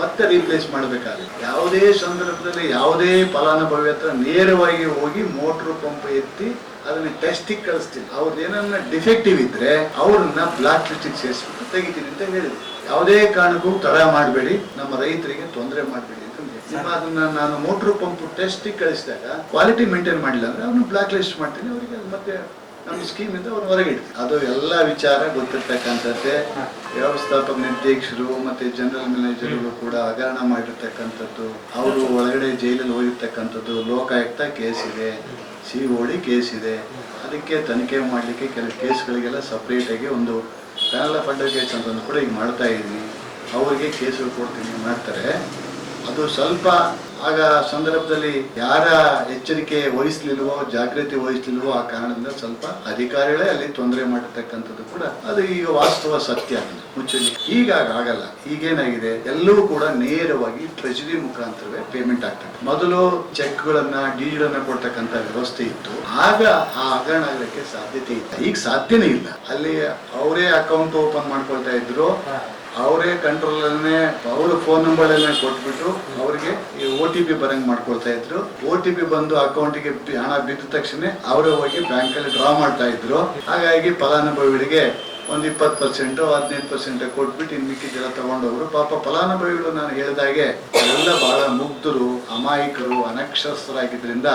Speaker 1: ಮತ್ತೆ ರೀಪ್ಲೇಸ್ ಮಾಡಬೇಕಾಗುತ್ತೆ. ಯಾವುದೇ ಸಂದರ್ಭದಲ್ಲಿ ಯಾವುದೇ ಫಲಾನುಭವಿ ಹತ್ರ ನೇರವಾಗಿ ಹೋಗಿ ಮೋಟ್ರ್ ಪಂಪ್ ಎತ್ತಿ ಅದನ್ನ ಟೆಸ್ಟಿಗೆ ಕಳಿಸ್ತೀನಿ. ಅವ್ರದ್ದು ಏನನ್ನ ಡಿಫೆಕ್ಟಿವ್ ಇದ್ರೆ ಅವ್ರನ್ನ ಬ್ಲಾಕ್ ಲಿಸ್ಟಿಗೆ ಸೇರಿಸ್ಬಿಟ್ಟು ತೆಗಿತೀನಿ ಅಂತ ಹೇಳಿದ್ರು. ಯಾವುದೇ ಕಾರಣಕ್ಕೂ ತಡ ಮಾಡಬೇಡಿ. ನಮ್ಮ ರೈತರಿಗೆ ತೊಂದರೆ ಮಾಡಬೇಡಿ ನಿಮ್ಮ ಅದನ್ನ ನಾನು ಮೋಟ್ರು ಪಂಪ್ ಟೆಸ್ಟಿಗೆ ಕಳಿಸಿದಾಗ ಕ್ವಾಲಿಟಿ ಮೇಂಟೈನ್ ಮಾಡಿಲ್ಲ ಅಂದ್ರೆ ಅವ್ರನ್ನ ಬ್ಲಾಕ್ ಲಿಸ್ಟ್ ಮಾಡ್ತೀನಿ. ಅವರಿಗೆ ಮತ್ತೆ ನಮ್ಮ ಸ್ಕೀಮ್ ಇಂದ ಅವ್ರು ಹೊರಗೆ ಇಡ್ತೀವಿ ಅದು ಎಲ್ಲ ವಿಚಾರ ಗೊತ್ತಿರ್ತಕ್ಕಂಥದ್ದೇ ವ್ಯವಸ್ಥಾಪಕ ನಿರ್ದೇಶಕರು ಮತ್ತೆ ಜನರಲ್ ಮ್ಯಾನೇಜರ್ ಕೂಡ ಹಗರಣ ಮಾಡಿರ್ತಕ್ಕಂಥದ್ದು. ಅವರು ಒಳಗಡೆ ಜೈಲಲ್ಲಿ ಹೋಗಿರ್ತಕ್ಕಂಥದ್ದು. ಲೋಕಾಯುಕ್ತ ಕೇಸ್ ಇದೆ. ಸಿ ಓಡಿ ಕೇಸ್ ಇದೆ. ಅದಕ್ಕೆ ತನಿಖೆ ಮಾಡಲಿಕ್ಕೆ ಕೆಲವು ಕೇಸ್ಗಳಿಗೆಲ್ಲ ಸಪ್ರೇಟಾಗಿ ಒಂದು ಪ್ಯಾನಲ್ ಆಫ್ ಅಡ್ವೊಕೇಟ್ಸ್ ಅಂತಂದು ಕೂಡ ಈಗ ಮಾಡ್ತಾ ಇದ್ದೀನಿ. ಅವರಿಗೆ ಕೇಸುಗಳು ಕೊಡ್ತೀನಿ. ಮಾಡ್ತಾರೆ. ಅದು ಸ್ವಲ್ಪ ಆಗ ಸಂದರ್ಭದಲ್ಲಿ ಯಾರ ಎಚ್ಚರಿಕೆ ವಹಿಸ್ಲಿಲ್ವೋ ಜಾಗೃತಿ ವಹಿಸ್ಲಿಲ್ವೋ ಆ ಕಾರಣದಿಂದ ಸ್ವಲ್ಪ ಅಧಿಕಾರಿಗಳೇ ಅಲ್ಲಿ ತೊಂದರೆ ಮಾಡಿರ್ತಕ್ಕಂಥದ್ದು ಕೂಡ ಅದು ಈಗ ವಾಸ್ತವ ಸತ್ಯ. ಮುಚ್ಚಲಿ ಈಗ ಆಗಲ್ಲ. ಈಗೇನಾಗಿದೆ? ಎಲ್ಲವೂ ಕೂಡ ನೇರವಾಗಿ ಟ್ರೆಜರಿ ಮುಖಾಂತರವೇ ಪೇಮೆಂಟ್ ಆಗ್ತದೆ. ಮೊದಲು ಚೆಕ್ಗಳನ್ನ ಡಿಜಿಟಲ್ ಕೊಡ್ತಕ್ಕಂಥ ವ್ಯವಸ್ಥೆ ಇತ್ತು. ಆಗ ಆ ಹಗರಣ ಆಗಲಿಕ್ಕೆ ಸಾಧ್ಯತೆ ಇತ್ತು. ಈಗ ಸಾಧ್ಯನೇ ಇಲ್ಲ. ಅಲ್ಲಿ ಅವರೇ ಅಕೌಂಟ್ ಓಪನ್ ಮಾಡ್ಕೊಳ್ತಾ ಇದ್ರು. ಅವರೇ ಕಂಟ್ರೋಲ್ ಅಲ್ಲೇ, ಅವ್ರ ಫೋನ್ ನಂಬರ್ ಎಲ್ಲ ಕೊಟ್ಬಿಟ್ಟು ಅವರಿಗೆ ಓ ಟಿ ಪಿ ಬರಂಗ್ ಮಾಡ್ಕೊಳ್ತಾ ಇದ್ರು. ಓ ಟಿ ಪಿ ಬಂದು ಅಕೌಂಟಿಗೆ ಹಣ ಬಿದ್ದ ತಕ್ಷಣ ಅವರೇ ಹೋಗಿ ಬ್ಯಾಂಕ್ ಅಲ್ಲಿ ಡ್ರಾ ಮಾಡ್ತಾ ಇದ್ರು. ಹಾಗಾಗಿ ಫಲಾನುಭವಿಗಳಿಗೆ ಒಂದು ಇಪ್ಪತ್ತು ಪರ್ಸೆಂಟ್ ಹದಿನೈದು ಪರ್ಸೆಂಟ್ ಕೊಟ್ಬಿಟ್ಟು ಇನ್ನು ಮಿಕ್ಕಿದ್ದೆಲ್ಲ ತಗೊಂಡವರು ಪಾಪ ಫಲಾನುಭವಿಗಳು ನಾನು ಹೇಳಿದಾಗೆ ಎಲ್ಲ ಬಹಳ ಮುಗ್ಧರು, ಅಮಾಯಕರು ಅನಕ್ಷರಸ್ಥರಾಗಿದ್ದರಿಂದ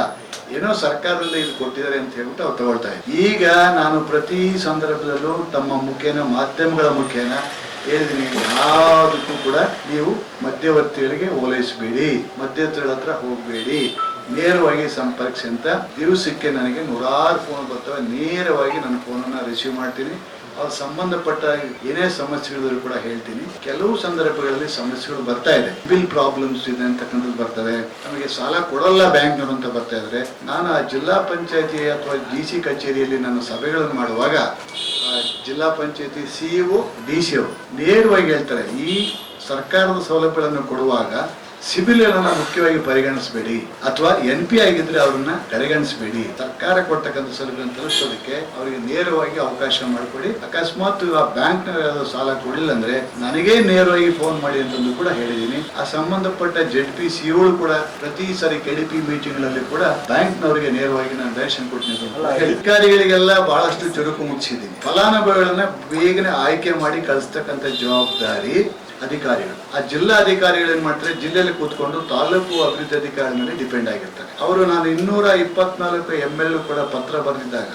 Speaker 1: ಏನೋ ಸರ್ಕಾರದಲ್ಲಿ ಇದು ಕೊಟ್ಟಿದ್ದಾರೆ ಅಂತ ಹೇಳ್ಬಿಟ್ಟು ಅವ್ರು ತಗೊಳ್ತಾ ಇದ್ದೆ ಈಗ ನಾನು ಪ್ರತಿ ಸಂದರ್ಭದಲ್ಲೂ ತಮ್ಮ ಮುಖೇನ, ಮಾಧ್ಯಮಗಳ ಮುಖೇನ ಹೇಳಿದೀನಿ ಯಾವುದಕ್ಕೂ ಕೂಡ ನೀವು ಮಧ್ಯವರ್ತಿಗಳಿಗೆ ಓಲೈಸಬೇಡಿ ಮಧ್ಯವರ್ತಿಗಳ ಹತ್ರ ಹೋಗಬೇಡಿ. ನೇರವಾಗಿ ಸಂಪರ್ಕಿಸಿ ಅಂತ. ದಿವಸಕ್ಕೆ ನನಗೆ ನೂರಾರು ಫೋನ್ ಬರ್ತವೆ. ನೇರವಾಗಿ ನನ್ನ ಫೋನನ್ನು ರಿಸೀವ್ ಮಾಡ್ತೀನಿ. ಅವ್ರ ಸಂಬಂಧಪಟ್ಟ ಏನೇ ಸಮಸ್ಯೆಗಳಿದ್ರು ಕೂಡ ಹೇಳ್ತೀನಿ. ಕೆಲವು ಸಂದರ್ಭಗಳಲ್ಲಿ ಸಮಸ್ಯೆಗಳು ಬರ್ತಾ ಇದೆ. ಬಿಲ್ ಪ್ರಾಬ್ಲಮ್ಸ್ ಇದೆ ಅಂತಕ್ಕಂಥದ್ದು ಬರ್ತವೆ. ನಮಗೆ ಸಾಲ ಕೊಡಲ್ಲ ಬ್ಯಾಂಕ್ನವರು ಅಂತ ಬರ್ತಾ ಇದ್ರೆ, ನಾನು ಆ ಜಿಲ್ಲಾ ಪಂಚಾಯತಿ ಅಥವಾ ಡಿ ಸಿ ಕಚೇರಿಯಲ್ಲಿ ನಾನು ಸಭೆಗಳನ್ನು ಮಾಡುವಾಗ ಜಿಲ್ಲಾ ಪಂಚಾಯತಿ ಸಿಇಒ ಡಿ ಸಿ ನೇರವಾಗಿ ಹೇಳ್ತಾರೆ, ಈ ಸರ್ಕಾರದ ಸೌಲಭ್ಯಗಳನ್ನು ಕೊಡುವಾಗ ಸಿಬಿಲ್ ಅನ್ನ ಮುಖ್ಯವಾಗಿ ಪರಿಗಣಿಸಬೇಡಿ. ಅಥವಾ ಎನ್ ಪಿ ಆಗಿದ್ರೆ ಅವ್ರನ್ನ ಕಡೆಗಣಿಸಬೇಡಿ ಸರ್ಕಾರ ಕೊಡ್ತಕ್ಕಂಥ ಸೌಲಭ್ಯ ತಲುಪಿಸೋದಕ್ಕೆ ಅವರಿಗೆ ನೇರವಾಗಿ ಅವಕಾಶ ಮಾಡಿಕೊಡಿ. ಅಕಸ್ಮಾತ್ ಆ ಬ್ಯಾಂಕ್ನ ಸಾಲ ಕೊಡಲಿಲ್ಲ ಅಂದ್ರೆ ನನಗೇ ನೇರವಾಗಿ ಫೋನ್ ಮಾಡಿ ಅಂತಂದು ಕೂಡ ಹೇಳಿದೀನಿ ಆ ಸಂಬಂಧಪಟ್ಟ ಜೆಡ್ ಪಿ ಸಿಗಳು ಕೂಡ ಪ್ರತಿ ಸಾರಿ ಕೆಡಿಪಿ ಮೀಟಿಂಗ್ಗಳಲ್ಲಿ ಕೂಡ ಬ್ಯಾಂಕ್ ನವರಿಗೆ ನೇರವಾಗಿ ನಾನು ಡೈರೆಕ್ಷನ್ ಹೇಳಿ. ಅಧಿಕಾರಿಗಳಿಗೆಲ್ಲ ಬಹಳಷ್ಟು ಚುರುಕು ಮುಗಿಸಿದ್ದೀನಿ ಫಲಾನುಭವಿಗಳನ್ನ ಬೇಗನೆ ಆಯ್ಕೆ ಮಾಡಿ ಕಳಿಸ್ತಕ್ಕಂಥ ಜವಾಬ್ದಾರಿ ಅಧಿಕಾರಿಗಳು. ಆ ಜಿಲ್ಲಾ ಅಧಿಕಾರಿಗಳು ಏನ್ ಮಾಡ್ತಾರೆ? ಜಿಲ್ಲೆಯಲ್ಲಿ ಕೂತ್ಕೊಂಡು ತಾಲೂಕು ಅಭಿವೃದ್ಧಿ ಅಧಿಕಾರಿ ಮೇಲೆ ಡಿಪೆಂಡ್ ಆಗಿರ್ತಾರೆ. ಅವರು ನಾನು ಇನ್ನೂರ ಇಪ್ಪತ್ನಾಲ್ಕು ಎಂ ಎಲ್ ಕೂಡ ಪತ್ರ ಬರೆದಿದ್ದಾಗ,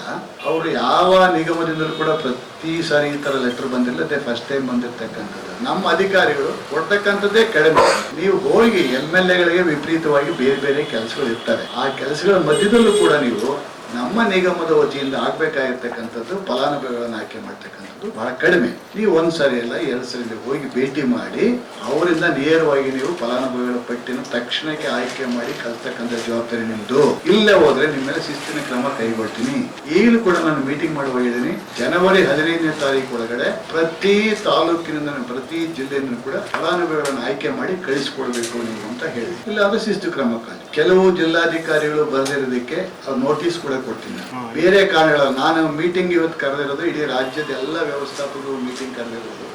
Speaker 1: ಅವರು ಯಾವ ನಿಗಮದಿಂದಲೂ ಕೂಡ ಪ್ರತಿ ಸಾರಿ ಈ ತರ ಲೆಟರ್ ಬಂದಿಲ್ಲ. ಅದೇ ಫಸ್ಟ್ ಟೈಮ್ ಬಂದಿರ್ತಕ್ಕಂಥದ್ದು. ನಮ್ಮ ಅಧಿಕಾರಿಗಳು ಕೊಡ್ತಕ್ಕಂಥದ್ದೇ ಕಡಿಮೆ. ನೀವು ಹೋಗಿ ಎಂ ಎಲ್ ಎಗಳಿಗೆ ವಿಪರೀತವಾಗಿ ಬೇರೆ ಬೇರೆ ಕೆಲಸಗಳು ಇರ್ತಾರೆ ಆ ಕೆಲಸಗಳ ಮಧ್ಯದಲ್ಲೂ ಕೂಡ ನೀವು ನಮ್ಮ ನಿಗಮದ ವತಿಯಿಂದ ಆಗ್ಬೇಕಾಗಿರ್ತಕ್ಕಂಥದ್ದು ಫಲಾನುಭವಿಗಳನ್ನು ಆಯ್ಕೆ ಮಾಡ್ತಕ್ಕಂಥದ್ದು ಬಹಳ ಕಡಿಮೆ. ನೀವು ಒಂದ್ ಸರಿ ಅಲ್ಲ, ಎರಡು ಸರಿ ಹೋಗಿ ಭೇಟಿ ಮಾಡಿ, ಅವರಿಂದ ನೇರವಾಗಿ ನೀವು ಫಲಾನುಭವಿಗಳ ಪಟ್ಟಿನ ತಕ್ಷಣಕ್ಕೆ ಆಯ್ಕೆ ಮಾಡಿ ಕಲ್ತಕ್ಕಂಥ ಜವಾಬ್ದಾರಿ ನಿಮ್ದು. ಇಲ್ಲೇ ಹೋದ್ರೆ ನಿಮ್ಮ ಮೇಲೆ ಶಿಸ್ತಿನ ಕ್ರಮ ಕೈಗೊಳ್ತೀನಿ. ಈಗಲೂ ಕೂಡ ನಾನು ಮೀಟಿಂಗ್ ಮಾಡುವ ಹೋಗಿದ್ದೀನಿ ಜನವರಿ ಹದಿನೈದನೇ ತಾರೀಕು ಒಳಗಡೆ ಪ್ರತಿ ತಾಲೂಕಿನಿಂದ ಪ್ರತಿ ಜಿಲ್ಲೆಯಿಂದ ಕೂಡ ಫಲಾನುಭವಿಗಳನ್ನು ಆಯ್ಕೆ ಮಾಡಿ ಕಳಿಸ್ಕೊಡ್ಬೇಕು ನೀವು ಅಂತ ಹೇಳಿ ಇಲ್ಲ ಅದು ಶಿಸ್ತು ಕ್ರಮ. ಕೆಲವು ಜಿಲ್ಲಾಧಿಕಾರಿಗಳು ಬರೆದಿರೋದಕ್ಕೆ ಅವ್ರು ನೋಟಿಸ್ ಕೂಡ ಕೊಡ್ತೀನಿ ಬೇರೆ ಕಾರಣಗಳು ನಾನು ಮೀಟಿಂಗ್ ಇವತ್ತು ಕರೆದಿರೋದು ಇಡೀ ರಾಜ್ಯದ ಎಲ್ಲ ವ್ಯವಸ್ಥಾಪಕರು ಮೀಟಿಂಗ್ ಕರೆದಿರೋದು.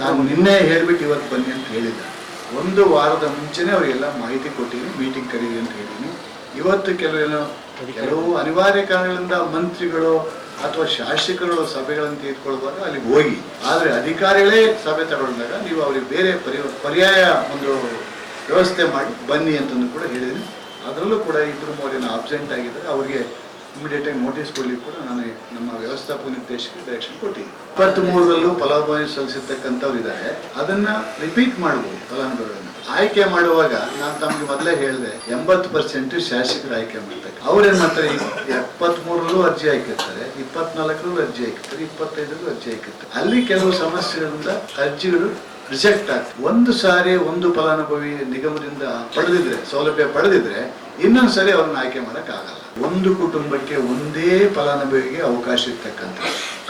Speaker 1: ನಾನು ನಿನ್ನೆ ಹೇಳ್ಬಿಟ್ಟು ಇವತ್ತು ಬನ್ನಿ ಅಂತ ಹೇಳಿದ್ದೆ. ಒಂದು ವಾರದ ಮುಂಚೆನೆ ಅವರಿಗೆಲ್ಲ ಮಾಹಿತಿ ಕೊಟ್ಟಿದ್ದೀನಿ ಮೀಟಿಂಗ್ ಕರೀರಿ ಅಂತ ಹೇಳಿದ್ದೀನಿ. ಇವತ್ತು ಕೆಲವೇನೋ ಕೆಲವು ಅನಿವಾರ್ಯ ಕಾರಣಗಳಿಂದ ಮಂತ್ರಿಗಳು ಅಥವಾ ಶಾಸಕರು ಸಭೆಗಳನ್ನು ತೆಗೆದುಕೊಳ್ಳುವಾಗ ಅಲ್ಲಿ ಹೋಗಿ. ಆದರೆ ಅಧಿಕಾರಿಗಳೇ ಸಭೆ ತಗೊಂಡಾಗ ನೀವು ಅವರಿಗೆ ಬೇರೆ ಪರಿ ಪರ್ಯಾಯ ಒಂದು ವ್ಯವಸ್ಥೆ ಮಾಡಿ ಬನ್ನಿ ಅಂತಂದು ಕೂಡ ಹೇಳಿದ್ದೀನಿ. ಅದರಲ್ಲೂ ಕೂಡ ಇಬ್ಬರು ಮೂವರಿನ ಅಬ್ಸೆಂಟ್ ಆಗಿದ್ದಾರೆ ಅವರಿಗೆ ಇಮಿಡಿಯೇಟ್ ಆಗಿ ನೋಟಿಸ್ ಕೊಡ್ಲಿಕ್ಕೆ ಕೂಡ ನಾನು ನಮ್ಮ ವ್ಯವಸ್ಥಾಪಕ ನಿರ್ದೇಶಕರಿಗೆ ಡೈರೆಕ್ಷನ್ ಕೊಟ್ಟಿದ್ದೀನಿ. ಇಪ್ಪತ್ತ್ ಮೂರರಲ್ಲೂ ಫಲಾನುಭವಿ ಸಲ್ಲಿಸಿರ್ತಕ್ಕಂಥವ್ರು ಇದ್ದಾರೆ. ಅದನ್ನ ರಿಪೀಟ್ ಮಾಡ್ಬೋದು ಫಲಾನುಭವಿಗಳನ್ನು ಆಯ್ಕೆ ಮಾಡುವಾಗ ನಾನು ತಮಗೆ ಮೊದಲೇ ಹೇಳಿದೆ, ಎಂಬತ್ತು ಪರ್ಸೆಂಟ್ ಶಾಸಕರು ಆಯ್ಕೆ ಮಾಡ್ತಾರೆ ಅವ್ರೇನ್ ಮಾಡ್ತಾರೆ? ಎಪ್ಪತ್ತ್ ಮೂರರಲ್ಲೂ ಅರ್ಜಿ ಹಾಕಿರ್ತಾರೆ, ಇಪ್ಪತ್ನಾಲ್ಕರಲ್ಲೂ ಅರ್ಜಿ ಹಾಕಿರ್ತಾರೆ, ಇಪ್ಪತ್ತೈದರಲ್ಲೂ ಅರ್ಜಿ ಹಾಕಿರ್ತಾರೆ. ಅಲ್ಲಿ ಕೆಲವು ಸಮಸ್ಯೆಗಳಿಂದ ಅರ್ಜಿಗಳು ರಿಜೆಕ್ಟ್ ಆಗ್ತದೆ ಒಂದು ಸಾರಿ ಒಂದು ಫಲಾನುಭವಿ ನಿಗಮದಿಂದ ಪಡೆದಿದ್ರೆ, ಸೌಲಭ್ಯ ಪಡೆದಿದ್ರೆ, ಇನ್ನೊಂದು ಸಾರಿ ಅವ್ರನ್ನ ಆಯ್ಕೆ ಮಾಡಕ್ ಆಗಲ್ಲ. ಒಂದು ಕುಟುಂಬಕ್ಕೆ ಒಂದೇ ಫಲಾನುಭವಿಗೆ ಅವಕಾಶ ಇರ್ತಕ್ಕಂಥ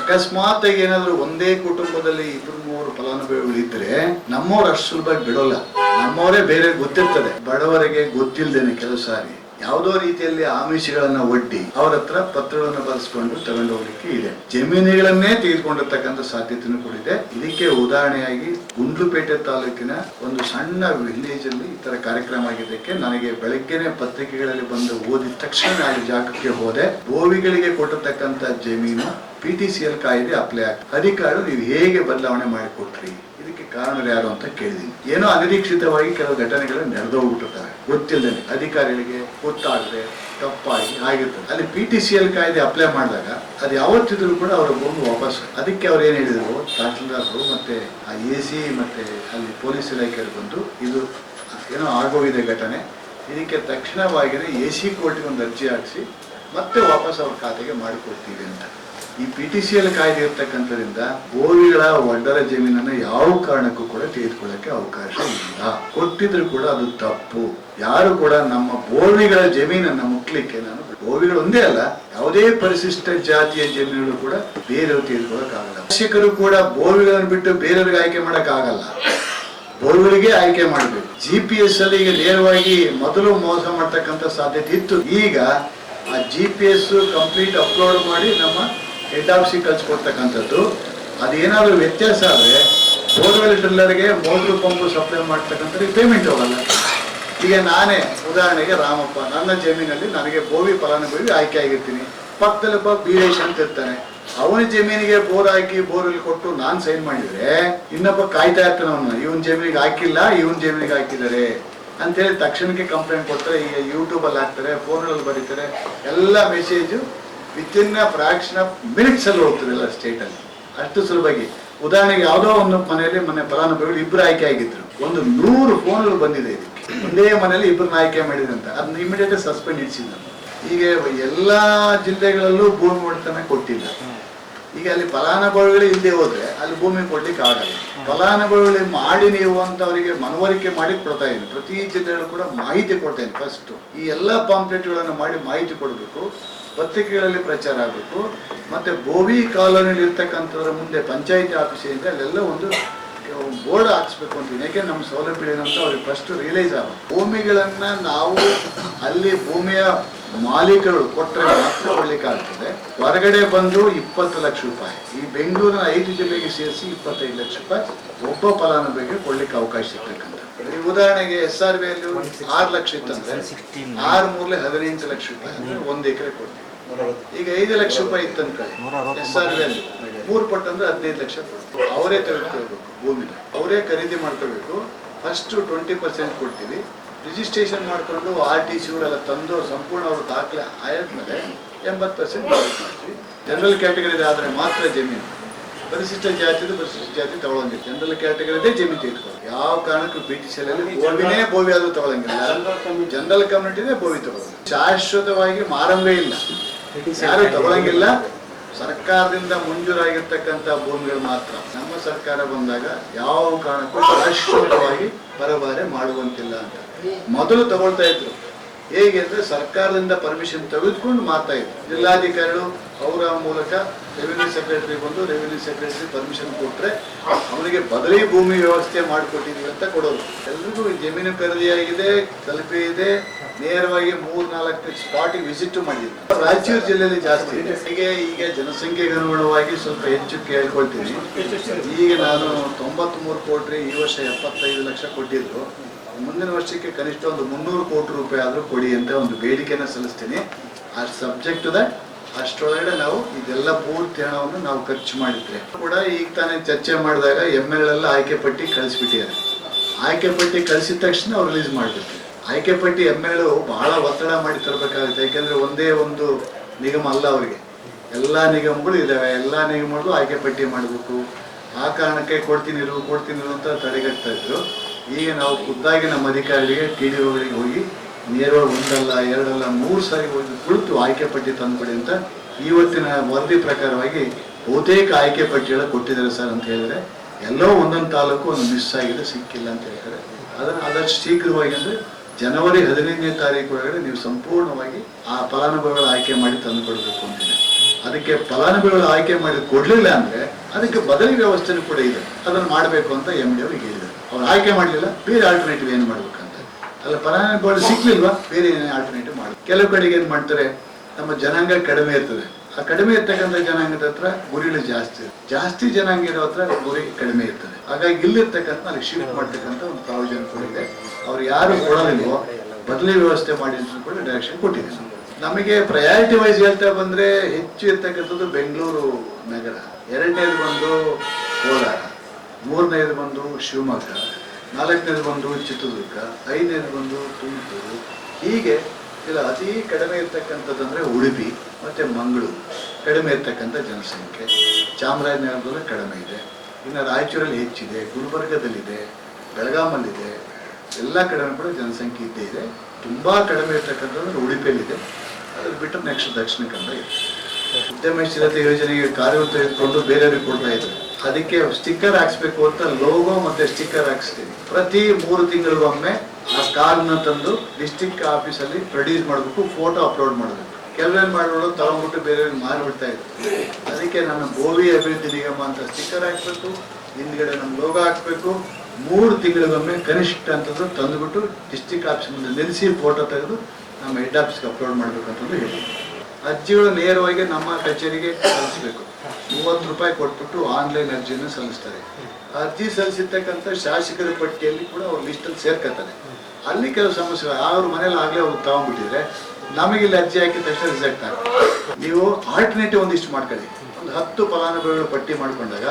Speaker 1: ಅಕಸ್ಮಾತ್ ಏನಾದರೂ ಒಂದೇ ಕುಟುಂಬದಲ್ಲಿ ಇಬ್ರು ಮೂವರು ಫಲಾನುಭವಿಗಳು ಇದ್ರೆ, ನಮ್ಮವ್ರು ಅಷ್ಟು ಸುಲಭವಾಗಿ ಬಿಡೋಲ್ಲ. ನಮ್ಮವರೇ ಬೇರೆ ಗೊತ್ತಿರ್ತದೆ. ಬಡವರಿಗೆ ಗೊತ್ತಿಲ್ಲದೇನೆ ಕೆಲವು ಸಾರಿ. ಯಾವುದೋ ರೀತಿಯಲ್ಲಿ ಆಮಿಷಗಳನ್ನ ಒಡ್ಡಿ ಅವರ ಹತ್ರ ಪತ್ರಗಳನ್ನು ಬರೆಸ್ಕೊಂಡು ತಗೊಂಡು ಹೋಗ್ಲಿಕ್ಕೆ ಇದೆ. ಜಮೀನುಗಳನ್ನೇ ತೆಗೆದುಕೊಂಡಿರ್ತಕ್ಕಂಥ ಸಾಧ್ಯತೆನೂ ಕೂಡ ಇದೆ. ಇದಕ್ಕೆ ಉದಾಹರಣೆಯಾಗಿ ಗುಂಡ್ಲುಪೇಟೆ ತಾಲೂಕಿನ ಒಂದು ಸಣ್ಣ ವಿಲೇಜ್ ಅಲ್ಲಿ ಈ ತರ ಕಾರ್ಯಕ್ರಮ ಆಗಿದ್ದಕ್ಕೆ ನನಗೆ ಬೆಳಗ್ಗೆನೆ ಪತ್ರಿಕೆಗಳಲ್ಲಿ ಬಂದು ಓದಿದ ತಕ್ಷಣ ನಾನು ಜಾಗಕ್ಕೆ ಹೋದೆ. ಬೋವಿಗಳಿಗೆ ಕೊಟ್ಟಿರ್ತಕ್ಕಂಥ ಜಮೀನು ಪಿ ಟಿ ಸಿ ಎಲ್ ಕಾಯ್ದೆ ಅಪ್ಲೈ ಆಗ್ತದೆ ಅಧಿಕಾರಿ ನೀವು ಹೇಗೆ ಬದಲಾವಣೆ ಮಾಡಿಕೊಟ್ರಿ? ಇದಕ್ಕೆ ಕಾರಣರು ಯಾರು ಅಂತ ಕೇಳಿದೀನಿ. ಏನೋ ಅನಿರೀಕ್ಷಿತವಾಗಿ ಕೆಲವು ಘಟನೆಗಳು ನಡೆದೋಗ್ಬಿಟ್ಟಿರ್ತಾರೆ ಗೊತ್ತಿಲ್ಲದೆ ಅಧಿಕಾರಿಗಳಿಗೆ ಗೊತ್ತಾಗದೆ, ತಪ್ಪಾಗಿ ಆಗಿರ್ತದೆ. ಅಲ್ಲಿ ಪಿ ಟಿ ಸಿ ಎಲ್ ಕಾಯ್ದೆ ಅಪ್ಲೈ ಮಾಡಿದಾಗ ಅದು ಯಾವತ್ತಿದ್ರು ಕೂಡ ಅವರು ಬಂದು ವಾಪಸ್ ಅದಕ್ಕೆ ಅವ್ರು ಏನು ಹೇಳಿದ್ರು? ತಹಸೀಲ್ದಾರರು ಮತ್ತೆ ಆ ಎ ಸಿ ಮತ್ತೆ ಅಲ್ಲಿ ಪೊಲೀಸ್ ಇಲಾಖೆಯಲ್ಲಿ ಬಂದು ಇದು ಏನೋ ಆಗೋಗಿದೆ ಘಟನೆ. ಇದಕ್ಕೆ ತಕ್ಷಣವಾಗಿಯೇ ಎ ಸಿ ಕೋರ್ಟ್ಗೆ ಒಂದು ಅರ್ಜಿ ಹಾಕಿಸಿ ಮತ್ತೆ ವಾಪಸ್ ಅವ್ರ ಖಾತೆಗೆ ಮಾಡಿಕೊಡ್ತೀವಿ ಅಂತ. ಈ ಪಿ ಟಿ ಸಿ ಎಲ್ ಕಾಯ್ದೆ ಇರ್ತಕ್ಕಂಥದ್ರಿಂದ ಬೋವಿಗಳ ಒಡ್ಡರ ಜಮೀನನ್ನು ಯಾವ ಕಾರಣಕ್ಕೂ ಕೂಡ ತೆಗೆದುಕೊಳ್ಳಕ್ಕೆ ಅವಕಾಶ ಇಲ್ಲ. ಕೊಟ್ಟಿದ್ರು ಕೂಡ ಅದು ತಪ್ಪು. ಯಾರು ಕೂಡ ನಮ್ಮ ಬೋವಿಗಳ ಜಮೀನನ್ನ ಮುಟ್ಲಿಕ್ಕೆ ನಾನು ಬೋವಿಗಳು ಒಂದೇ ಅಲ್ಲ, ಯಾವುದೇ ಪರಿಶಿಷ್ಟ ಜಾತಿಯ ಜಮೀನುಗಳು ಕೂಡ ಬೇರೆಯವರು ತೆಗೆದುಕೊಳ್ಳಕ್ಕಾಗಲ್ಲ. ಶಿಕ್ಷಕರು ಕೂಡ ಬೋವಿಗಳನ್ನು ಬಿಟ್ಟು ಬೇರೆಯವ್ರಿಗೆ ಆಯ್ಕೆ ಮಾಡಕ್ ಆಗಲ್ಲ ಬೋರ್ಗಳಿಗೆ ಆಯ್ಕೆ ಮಾಡಬೇಕು. ಜಿ ಪಿ ಎಸ್ ಅಲ್ಲಿ ಈಗ ನೇರವಾಗಿ ಮೊದಲು ಮೋಸ ಮಾಡ್ತಕ್ಕಂಥ ಸಾಧ್ಯತೆ ಇತ್ತು. ಈಗ ಆ G P S complete upload ಮಾಡಿ ನಮ್ಮ ಹೆಡ್ ಆಫೀಸಿಗೆ ಕಳ್ಸಿಕೊಡ್ತಕ್ಕಂಥದ್ದು, ಅದೇನಾದ್ರೂ ವ್ಯತ್ಯಾಸ ಆದರೆ ಬೋರ್ವೆಲ್ ಡ್ರಿಲ್ಲರ್ಗೆ ಮೋಟ್ರ್ ಪಂಪ್ ಸಪ್ಲೈ ಮಾಡ್ತಕ್ಕಂಥದ್ದು ಪೇಮೆಂಟ್ ಹೋಗಲ್ಲ. ಈಗ ನಾನೇ ಉದಾಹರಣೆಗೆ ರಾಮಪ್ಪ, ನನ್ನ ಜಮೀನಲ್ಲಿ ನನಗೆ ಬೋವಿ ಫಲಾನುಭವಿ ಆಯ್ಕೆ ಆಗಿರ್ತೀನಿ. ಪಕ್ಕದಲ್ಲೊಬ್ಬ ಬೀರೇಶ್ ಅಂತ ಇರ್ತಾನೆ. ಅವನ ಜಮೀನಿಗೆ ಬೋರ್ ಹಾಕಿ ಬೋರ್ವೆಲ್ ಕೊಟ್ಟು ನಾನ್ ಸೈನ್ ಮಾಡಿದ್ರೆ ಇನ್ನೊಬ್ಬ ಕಾಯ್ತಾ ಇರ್ತಾನೆ ಅವನು. ಇವನ್ ಜಮೀನಿಗೆ ಹಾಕಿಲ್ಲ, ಇವನ್ ಜಮೀನಿಗೆ ಹಾಕಿದ್ದಾರೆ ಅಂತೇಳಿ ತಕ್ಷಣಕ್ಕೆ ಕಂಪ್ಲೇಂಟ್ ಕೊಡ್ತಾರೆ. ಈಗ ಯೂಟ್ಯೂಬಲ್ಲಿ ಹಾಕ್ತಾರೆ ಫೋನಲ್ಲಿ ಬರೀತಾರೆ. ಎಲ್ಲ message within fraction of minutes ಅಲ್ಲಿ ಹೋಗ್ತಾರೆ ಎಲ್ಲ ಸ್ಟೇಟ್ ಅಲ್ಲಿ. ಅಷ್ಟು ಸುಲಭವಾಗಿ ಉದಾಹರಣೆಗೆ ಯಾವುದೋ ಒಂದು ಮನೆಯಲ್ಲಿ ಮನೆ ಫಲಾನುಭವಿಗಳು ಇಬ್ಬರು ಆಯ್ಕೆ ಆಗಿದ್ರು. ಒಂದು ನೂರು ಫೋನ್ಗಳು ಬಂದಿದೆ ಇದಕ್ಕೆ ಒಂದೇ ಮನೆಯಲ್ಲಿ ಇಬ್ಬರನ್ನ ಆಯ್ಕೆ ಅಂತ. ಅದನ್ನ ಇಮಿಡಿಯೇಟ್ ಸಸ್ಪೆಂಡ್ ಇಡಿಸಿದ್ರು. ಈಗ ಎಲ್ಲಾ ಜಿಲ್ಲೆಗಳಲ್ಲೂ ಭೂಮಿ ಒಡೆತನ ಕೊಟ್ಟಿಲ್ಲ. ಈಗ ಅಲ್ಲಿ ಫಲಾನುಭವಿಗಳು ಇಲ್ಲದೆ ಹೋದ್ರೆ ಅಲ್ಲಿ ಭೂಮಿ ಕೊಡ್ಲಿಕ್ಕೆ ಆಗಲ್ಲ. ಫಲಾನುಭವಿಗಳು ಮಾಡಿ ನೀವು ಅಂತ ಅವರಿಗೆ ಮನವರಿಕೆ ಮಾಡಿ ಕೊಡ್ತಾ ಇದ್ದೀನಿ ಪ್ರತಿ ಜಿಲ್ಲೆಗಳು ಕೂಡ ಮಾಹಿತಿ ಕೊಡ್ತಾ ಇದ್ದೀನಿ ಫಸ್ಟ್ ಈ ಎಲ್ಲ ಪಾಂಪ್ಲೆಟ್ಗಳನ್ನು ಮಾಡಿ ಮಾಹಿತಿ ಕೊಡಬೇಕು. ಪತ್ರಿಕೆಗಳಲ್ಲಿ ಪ್ರಚಾರ ಆಗಬೇಕು. ಮತ್ತೆ ಬೋವಿ ಕಾಲೋನಿಯಲ್ಲಿ ಇರ್ತಕ್ಕಂಥದ್ರ ಮುಂದೆ ಪಂಚಾಯತಿ ಆಫೀಸಿಂದ ಅಲ್ಲೆಲ್ಲ ಒಂದು ಬೋರ್ಡ್ ಹಾಕ್ಸ್ಬೇಕು ಅಂತ ಯಾಕೆ ನಮ್ಮ ಸೌಲಭ್ಯ ಏನಂತ ಅವ್ರಿಗೆ ಫಸ್ಟ್ ರಿಯಲೈಸ್ ಆಗ ಭೂಮಿಗಳನ್ನ ನಾವು ಅಲ್ಲಿ ಭೂಮಿಯ ಮಾಲೀಕರು ಕೊಟ್ಟರೆ ಮಾತ್ರ ಕೊಡ್ಲಿಕ್ಕಾಗ್ತದೆ ಹೊರಗಡೆ ಬಂದು ಇಪ್ಪತ್ತು ಲಕ್ಷ ರೂಪಾಯಿ. ಈ ಬೆಂಗಳೂರಿನ ಐದು ಜಿಲ್ಲೆಗೆ ಸೇರಿಸಿ ಇಪ್ಪತ್ತೈದು ಲಕ್ಷ ರೂಪಾಯಿ ಒಬ್ಬ ಫಲಾನುಭವಿಗೆ ಕೊಡ್ಲಿಕ್ಕೆ ಅವಕಾಶ ಸಿಗ್ತಕ್ಕಂಥ ಉದಾಹರಣೆಗೆ ಎಸ್ ಆರ್ ಬಿ ಅಲ್ಲಿ ಆರು ಲಕ್ಷ ಇತ್ತಂದ್ರೆ, ಆರು ಮೂರ್ಲೆ ಹದಿನೆಂಟು ಲಕ್ಷ ರೂಪಾಯಿ. ಅಂದ್ರೆ ಒಂದು ಎಕರೆ ಕೊಡ್ತೀವಿ. ಈಗ ಐದು ಲಕ್ಷ ರೂಪಾಯಿ ಇತ್ತಂತ ಎಸ್ ಆರ್ ಎಲ್. ಮೂರು ಪಟ್ಟು ಅಂದ್ರೆ ಹದಿನೈದು ಲಕ್ಷ. ಅವರೇ ತೆಗೆದುಕೊಳ್ಬೇಕು ಭೂಮಿ ಅವರೇ ಖರೀದಿ ಮಾಡ್ಕೋಬೇಕು. ಫಸ್ಟ್ ಟ್ವೆಂಟಿ ಪರ್ಸೆಂಟ್ ಕೊಡ್ತೀವಿ. ರಿಜಿಸ್ಟ್ರೇಷನ್ ಮಾಡ್ಕೊಂಡು ಆರ್ ಟಿ ಸಿಗಳೆಲ್ಲ ತಂದು ಸಂಪೂರ್ಣ ಅವರು ದಾಖಲೆ ಆದ್ಮೇಲೆ ಎಂಬತ್ತು ಪರ್ಸೆಂಟ್ ಮಾಡ್ತೀವಿ. ಜನರಲ್ ಕ್ಯಾಟಗರಿ ಆದ್ರೆ ಮಾತ್ರ ಜಮೀನು. ಪರಿಶಿಷ್ಟ ಜಾತಿ ಪರಿಶಿಷ್ಟ ಜಾತಿ ತಗೊಳಂಗಿಲ್ಲ. ಜನರಲ್ ಕ್ಯಾಟಗರಿದೇ ಜಮೀನು ತೆಗೆದುಕೊಳ್ಳಿ ಯಾವ ಕಾರಣಕ್ಕೂ ಬಿ ಟಿ ಸಿ ಅಲ್ಲಿ ಬೋವಿನೇ ಬೋವಿ ಆದ್ರೂ ತಗೊಳಂಗಿಲ್ಲ. ಜನರಲ್ ಕಮ್ಯುನಿಟಿನೇ ಭೂಮಿ ತಗೊಳ್ಳೋದು ಶಾಶ್ವತವಾಗಿ ಮಾರಂಭೇ ಇಲ್ಲ. ಯಾರು ತಗೊಳಂಗಿಲ್ಲ. ಸರ್ಕಾರದಿಂದ ಮಂಜೂರಾಗಿರ್ತಕ್ಕಂಥ ಭೂಮಿಗಳು ಮಾತ್ರ. ನಮ್ಮ ಸರ್ಕಾರ ಬಂದಾಗ ಯಾವ ಕಾರಣಕ್ಕೂ ಶಾಶ್ವತವಾಗಿ ಬರಬಾರೆ ಮಾಡುವಂತಿಲ್ಲ ಅಂತ. ಮೊದಲು ತಗೊಳ್ತಾ ಇದ್ರು. ಹೇಗೆ ಅಂದ್ರೆ ಸರ್ಕಾರದಿಂದ ಪರ್ಮಿಷನ್ ತೆಗೆದುಕೊಂಡು ಮಾಡ್ತಾ ಇದ್ರು. ಜಿಲ್ಲಾಧಿಕಾರಿಗಳು ಅವರ ಮೂಲಕ ರೆವಿನ್ಯೂ ಸೆಕ್ರೆಟರಿ ಬಂದು ರೆವಿನ್ಯೂ ಸೆಕ್ರೆಟರಿ ಪರ್ಮಿಷನ್ ಕೊಟ್ರೆ ಅವರಿಗೆ ಬದಲಿ ಭೂಮಿ ವ್ಯವಸ್ಥೆ ಮಾಡಿಕೊಟ್ಟಿದ್ವಿ ಅಂತ ಕೊಡೋದು. ಎಲ್ರಿಗೂ ಜಮೀನು ಖರೀದಿಯಾಗಿದೆ ತಲುಪಿ ಇದೆ. ನೇರವಾಗಿ ಮೂರ್ ನಾಲ್ಕು ಸ್ಪಾಟಿಗೆ ವಿಸಿಟ್ ಮಾಡಿದ್ರು. ರಾಯಚೂರು ಜಿಲ್ಲೆಯಲ್ಲಿ ಜಾಸ್ತಿ ಇದೆ. ಈಗ ಜನಸಂಖ್ಯೆಗೆ ಅನುಗುಣವಾಗಿ ಸ್ವಲ್ಪ ಹೆಚ್ಚು ಕೇಳ್ಕೊಳ್ತೀನಿ. ಈಗ ನಾನು ತೊಂಬತ್ಮೂರು ಕೋಟಿ ಈ ವರ್ಷ ಎಪ್ಪತ್ತೈದು ಲಕ್ಷ ಕೊಟ್ಟಿದ್ರು ಮುಂದಿನ ವರ್ಷಕ್ಕೆ ಕನಿಷ್ಠ ಒಂದು ಮುನ್ನೂರು ಕೋಟಿ ರೂಪಾಯಿ ಆದರೂ ಕೊಡಿ ಅಂತ ಒಂದು ಬೇಡಿಕೆನ ಸಲ್ಲಿಸ್ತೀನಿ. ಆ ಸಬ್ಜೆಕ್ಟ್ ದ ಅಷ್ಟರೊಳಗಡೆ ನಾವು ಇದೆಲ್ಲ ಪೂರ್ತಿ ಹಣವನ್ನು ನಾವು ಖರ್ಚು ಮಾಡಿದ್ರೆ ಕೂಡ ಈಗ ತಾನೇ ಚರ್ಚೆ ಮಾಡಿದಾಗ ಎಂ ಎಲ್ ಎಲ್ಲ ಆಯ್ಕೆ ಪಟ್ಟಿ ಕಳಿಸ್ಬಿಟ್ಟಿದ್ದಾರೆ. ಆಯ್ಕೆ ಪಟ್ಟಿ ಕಳಿಸಿದ ತಕ್ಷಣ ಅವ್ರು ರಿಲೀಸ್ ಮಾಡ್ಬಿಡ್ತಾರೆ. ಆಯ್ಕೆ ಪಟ್ಟಿ ಎಂ ಎಲ್ ಬಹಳ ಒತ್ತಡ ಮಾಡಿ ತರಬೇಕಾಗುತ್ತೆ. ಯಾಕೆಂದ್ರೆ ಒಂದೇ ಒಂದು ನಿಗಮ ಅಲ್ಲ ಅವರಿಗೆ. ಎಲ್ಲ ನಿಗಮಗಳು ಇದ್ದಾವೆ ಎಲ್ಲ ನಿಗಮಗಳು ಆಯ್ಕೆ ಪಟ್ಟಿ ಮಾಡಬೇಕು. ಆ ಕಾರಣಕ್ಕೆ ಕೊಡ್ತೀನಿ ಕೊಡ್ತೀನಿ ಅಂತ ತಡೆಗಟ್ತಾ ಇದ್ರು. ಈಗ ನಾವು ಖುದ್ದಾಗಿ ನಮ್ಮ ಅಧಿಕಾರಿಗಳಿಗೆ ಟಿ ಡಿ ಓಗಳಿಗೆ ಹೋಗಿ ನೇರವಾಗಿ ಒಂದಲ್ಲ, ಎರಡಲ್ಲ, ಮೂರು ಸಾರಿ ಹೋಗಿ ಕುಳಿತು ಆಯ್ಕೆ ಪಟ್ಟಿ ತಂದುಕೊಡಿ ಅಂತ ಇವತ್ತಿನ ವರದಿ ಪ್ರಕಾರವಾಗಿ ಬಹುತೇಕ ಆಯ್ಕೆ ಪಟ್ಟಿಗಳ ಕೊಟ್ಟಿದ್ದಾರೆ ಸರ್ ಅಂತ ಹೇಳಿದ್ರೆ ಎಲ್ಲೋ ಒಂದೊಂದು ತಾಲೂಕು ಒಂದು ಮಿಸ್ ಆಗಿದೆ, ಸಿಕ್ಕಿಲ್ಲ ಅಂತ ಹೇಳ್ತಾರೆ. ಅದನ್ನು ಆದಷ್ಟು ಶೀಘ್ರವಾಗಿ ಅಂದರೆ ಜನವರಿ ಹದಿನೈದನೇ ತಾರೀಕು ಒಳಗಡೆ ನೀವು ಸಂಪೂರ್ಣವಾಗಿ ಆ ಫಲಾನುಭವಿಗಳ ಆಯ್ಕೆ ಮಾಡಿ ತಂದುಕೊಡ್ಬೇಕು ಅಂತಿದೆ ಅದಕ್ಕೆ ಫಲಾನುಭವಿಗಳು ಆಯ್ಕೆ ಮಾಡಿ ಕೊಡಲಿಲ್ಲ ಅಂದರೆ ಅದಕ್ಕೆ ಬದಲಿ ವ್ಯವಸ್ಥೆನೂ ಕೂಡ ಇದೆ. ಅದನ್ನು ಮಾಡಬೇಕು ಅಂತ ಎಂ ಡಿ ಅವರಿಗೆ ಹೇಳಿದರು ಅವ್ರು ಆಯ್ಕೆ ಮಾಡಲಿಲ್ಲ, ಬೇರೆ ಆಲ್ಟರ್ನೇಟಿವ್ ಏನು ಮಾಡ್ಬೇಕಂತ. ಅಲ್ಲ ಫಲಾನುಭವಿಗಳು ಸಿಕ್ಕಲಿಲ್ವಾ ಬೇರೆ ಏನೇ ಆಲ್ಟರ್ನೇಟಿವ್ ಮಾಡಿ ಕೆಲವು ಕಡೆಗೆ ಏನು ಮಾಡ್ತಾರೆ, ನಮ್ಮ ಜನಾಂಗ ಕಡಿಮೆ ಇರ್ತದೆ. ಆ ಕಡಿಮೆ ಇರ್ತಕ್ಕಂಥ ಜನಾಂಗದ ಹತ್ರ ಗುರಿಗಳು ಜಾಸ್ತಿ. ಜಾಸ್ತಿ ಜನಾಂಗ ಇರೋ ಹತ್ರ ಗುರಿ ಕಡಿಮೆ ಇರ್ತದೆ. ಹಾಗಾಗಿ ಇಲ್ಲಿರ್ತಕ್ಕಂಥ ಅಲ್ಲಿ ಶಿಫ್ಟ್ ಮಾಡ್ತಕ್ಕಂಥ ಒಂದು ಪ್ರಾವಿಷನ್ ಕೂಡ ಇದೆ. ಅವ್ರು ಯಾರು ಕೊಡೋದಿಲ್ವೋ ಬದಲಿ ವ್ಯವಸ್ಥೆ ಮಾಡಿ ಅಂತ ಕೂಡ ಡೈರೆಕ್ಷನ್ ಕೊಟ್ಟಿದೆ. ನಮಗೆ ಪ್ರಯಾರಿಟಿ ವೈಸ್ ಹೇಳ್ತಾ ಬಂದ್ರೆ ಹೆಚ್ಚು ಇರ್ತಕ್ಕಂಥದ್ದು ಬೆಂಗಳೂರು ನಗರ. ಎರಡನೇದು ಬಂದು ಕೋಲಾರ. ಮೂರನೇದು ಬಂದು ಶಿವಮೊಗ್ಗ, ನಾಲ್ಕನೇದು ಬಂದು ಚಿತ್ರದುರ್ಗ, ಐದನೇದು ಬಂದು ತುಮಕೂರು. ಹೀಗೆ ಇಲ್ಲ ಅತಿ ಕಡಿಮೆ ಇರ್ತಕ್ಕಂಥದ್ದಂದ್ರೆ ಉಡುಪಿ, ಮತ್ತು ಮಂಗಳೂರು. ಕಡಿಮೆ ಇರ್ತಕ್ಕಂಥ ಜನಸಂಖ್ಯೆ. ಚಾಮರಾಜನಗರದಲ್ಲಿ ಕಡಿಮೆ ಇದೆ. ಇನ್ನು ರಾಯಚೂರಲ್ಲಿ ಹೆಚ್ಚಿದೆ, ಗುಲ್ಬರ್ಗದಲ್ಲಿದೆ ಬೆಳಗಾಮಲ್ಲಿದೆ ಎಲ್ಲ ಕಡಿಮೆ ಕೂಡ ಜನಸಂಖ್ಯೆ ಇದ್ದೇ ಇದೆ. ತುಂಬ ಕಡಿಮೆ ಇರ್ತಕ್ಕಂಥದ್ದು ಉಡುಪಿಯಲ್ಲಿದೆ. ಅದು ಬಿಟ್ಟರೆ ನೆಕ್ಸ್ಟ್ ದಕ್ಷಿಣ ಕನ್ನಡ ಇದೆ. ಉದ್ಯಮಶೀಲತೆ ಯೋಜನೆಗೆ ಕಾರ್ಯ ತೆಗೆದುಕೊಂಡು ಬೇರೆಯವ್ರಿಗೆ ಕೊಡ್ತಾ ಇದ್ದಾರೆ. ಅದಕ್ಕೆ ಸ್ಟಿಕ್ಕರ್ ಹಾಕ್ಸ್ಬೇಕು ಅಂತ ಲೋಗೋ ಮತ್ತೆ ಸ್ಟಿಕ್ಕರ್ ಹಾಕ್ಸ್ತೀವಿ ಪ್ರತಿ ಮೂರು ತಿಂಗಳಿಗೊಮ್ಮೆ ಆ ಕಾರ್ನ ತಂದು ಡಿಸ್ಟಿಕ್ ಆಫೀಸಲ್ಲಿ ಪ್ರೊಡ್ಯೂಸ್ ಮಾಡಬೇಕು ಫೋಟೋ ಅಪ್ಲೋಡ್ ಮಾಡಬೇಕು. ಕೆಲವೇನು ಮಾಡ್ಬಿಡೋದು, ತಗೊಂಡ್ಬಿಟ್ಟು ಬೇರೆ ಮಾರಿಬಿಡ್ತಾ ಇದ್ರು ಅದಕ್ಕೆ ನನ್ನ ಗೋವಿ ಅಭಿವೃದ್ಧಿ ನಿಗಮ ಅಂತ ಸ್ಟಿಕ್ಕರ್ ಹಾಕ್ಬೇಕು, ಹಿಂದ್ಗಡೆ ನಮ್ಮ ಲೋಗೋ ಹಾಕ್ಬೇಕು. ಮೂರು ತಿಂಗಳಿಗೊಮ್ಮೆ ಕನಿಷ್ಠ ಅಂತಂದು ತಂದುಬಿಟ್ಟು ಡಿಸ್ಟಿಕ್ ಆಫೀಸ್ ಮುಂದೆ ನಿಲ್ಲಿಸಿ ಫೋಟೋ ತೆಗೆದು ನಮ್ಮ ಹೆಡ್ ಆಫೀಸ್ಗೆ ಅಪ್ಲೋಡ್ ಮಾಡಬೇಕು ಅಂತಂದು ಹೇಳಿ ಅರ್ಜಿಗಳು ನೇರವಾಗಿ ನಮ್ಮ ಕಚೇರಿಗೆ ಸಲ್ಲಿಸಬೇಕು ಮೂವತ್ತು ರೂಪಾಯಿ ಕೊಟ್ಬಿಟ್ಟು ಆನ್ಲೈನ್ ಅರ್ಜಿಯನ್ನು ಸಲ್ಲಿಸ್ತಾರೆ. ಅರ್ಜಿ ಸಲ್ಲಿಸಿರ್ತಕ್ಕಂಥ ಶಾಸಕರ ಪಟ್ಟಿಯಲ್ಲಿ ಕೂಡ ಅವ್ರ ಲಿಸ್ಟಲ್ಲಿ ಸೇರ್ಕೊತಾರೆ ಅಲ್ಲಿ ಕೆಲವು ಸಮಸ್ಯೆಗಳು ಅವ್ರ ಮನೇಲಿ ಆಗಲೇ ಅವ್ರು ತಗೊಂಡ್ಬಿಟ್ಟಿದ್ರೆ ನಮಗೆ ಇಲ್ಲಿ ಅರ್ಜಿ ಹಾಕಿದ ತಕ್ಷಣ ರಿಸೆಕ್ಟ್ ಆಗುತ್ತೆ. ನೀವು ಆಲ್ಟರ್ನೇಟಿವ್ ಒಂದಿಷ್ಟು ಮಾಡ್ಕೊಳ್ಳಿ. ಒಂದು ಹತ್ತು ಫಲಾನುಭವಿಗಳ ಪಟ್ಟಿ ಮಾಡ್ಕೊಂಡಾಗ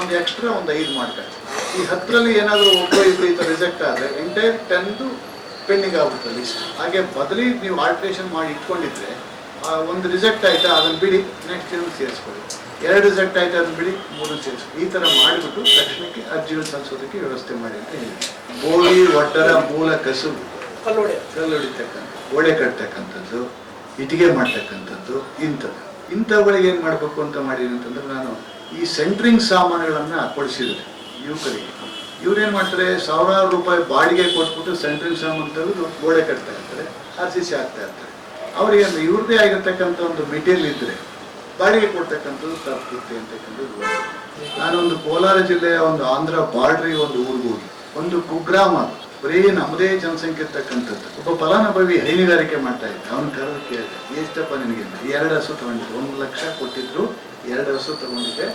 Speaker 1: ಒಂದು ಎಕ್ಸ್ಟ್ರಾ ಒಂದು ಐದು ಮಾಡ್ಕೊಳ್ಳಿ. ಈ ಹತ್ತರಲ್ಲಿ ಏನಾದರೂ ಒಬ್ಬರು ಇಬ್ಬರು ಈ ಥರ ರಿಸೆಕ್ಟ್ ಆದರೆ ಎಂಟೈರ್ ಟೆನ್ದು ಪೆಂಡಿಂಗ್ ಆಗುತ್ತೆ ಲಿಸ್ಟ್. ಹಾಗೆ ಬದಲಿ ನೀವು ಆಲ್ಟ್ರೇಷನ್ ಮಾಡಿ ಇಟ್ಕೊಂಡಿದ್ರೆ ಒಂದು ರಿಜೆಕ್ಟ್ ಆಯ್ತಾ ಅದನ್ನು ಬಿಡಿ ನೆಕ್ಸ್ಟ್ ಏನು ಸೇರಿಸ್ಕೊಳ್ಳಿ. ಎರಡು ರಿಜೆಕ್ಟ್ ಆಯ್ತಾ ಅದನ್ನು ಬಿಡಿ ಮೂರು ಸೇರಿಸಿ ಈ ಥರ ಮಾಡಿಬಿಟ್ಟು ತಕ್ಷಣಕ್ಕೆ ಅರ್ಜಿಗಳು ಸಲ್ಲಿಸೋದಕ್ಕೆ ವ್ಯವಸ್ಥೆ ಮಾಡಿ ಅಂತ ಹೇಳಿ ಬೋಳಿ ಒಡ್ಡರ ಮೂಲ ಕಸುಬು
Speaker 2: ಕಲ್ಲೋಡೆ.
Speaker 1: ಕಲ್ಲು ಹೊಡಿತಕ್ಕಂಥ ಗೋಡೆ ಕಟ್ತಕ್ಕಂಥದ್ದು ಇಟ್ಟಿಗೆ ಮಾಡ್ತಕ್ಕಂಥದ್ದು ಇಂಥದ್ದು. ಇಂಥವುಗಳಿಗೆ ಏನು ಮಾಡಬೇಕು ಅಂತ ಮಾಡಿದ್ದೀನಿ ಅಂತಂದ್ರೆ ನಾನು ಈ ಸೆಂಟ್ರಿಂಗ್ ಸಾಮಾನುಗಳನ್ನು ಕೊಡಿಸಿದ್ರೆ ಯುವಕರಿಗೆ. ಇವ್ರೇನು ಮಾಡ್ತಾರೆ ಸಾವಿರಾರು ರೂಪಾಯಿ ಬಾಡಿಗೆ ಕೊಟ್ಬಿಟ್ಟು ಸೆಂಟ್ರಿಂಗ್ ಸಾಮಾನು ತೆಗೆದು ಗೋಡೆ ಕಟ್ತಾ ಇರ್ತಾರೆ ಆರ್ ಸಿ ಸಿ ಆಗ್ತಾ ಇರ್ತಾರೆ. ಅವರಿಗೆ ಒಂದು ಇವ್ರದೇ ಆಗಿರ್ತಕ್ಕಂಥ ಒಂದು ಮೆಟೀರಿಯಲ್ ಇದ್ದರೆ ಬಾಡಿಗೆ ಕೊಡ್ತಕ್ಕಂಥದ್ದು ತಪ್ಪುತ್ತೆ ಅಂತಕ್ಕಂಥದ್ದು. ನಾನೊಂದು ಕೋಲಾರ ಜಿಲ್ಲೆಯ ಒಂದು ಆಂಧ್ರ ಬಾರ್ಡ್ರಿ ಒಂದು ಊರಿಗೆ ಹೋಗಿ. ಒಂದು ಕುಗ್ರಾಮ. ಬರೀ ನಮ್ಮದೇ ಜನಸಂಖ್ಯೆ ಇರ್ತಕ್ಕಂಥದ್ದು. ಒಬ್ಬ ಫಲಾನುಭವಿ ಹೈನುಗಾರಿಕೆ ಮಾಡ್ತಾ ಇದ್ದ. ಅವನು ಕರೆದು ಕೇಳಿದೆ ಎಷ್ಟಪ್ಪ ನಿನಗೆ ಎರಡು ಹಸು ತಗೊಂಡಿದ್ದೆ. ಒಂದು ಲಕ್ಷ ಕೊಟ್ಟಿದ್ರು, ಎರಡು ಹಸು ತಗೊಂಡಿದ್ದೆ.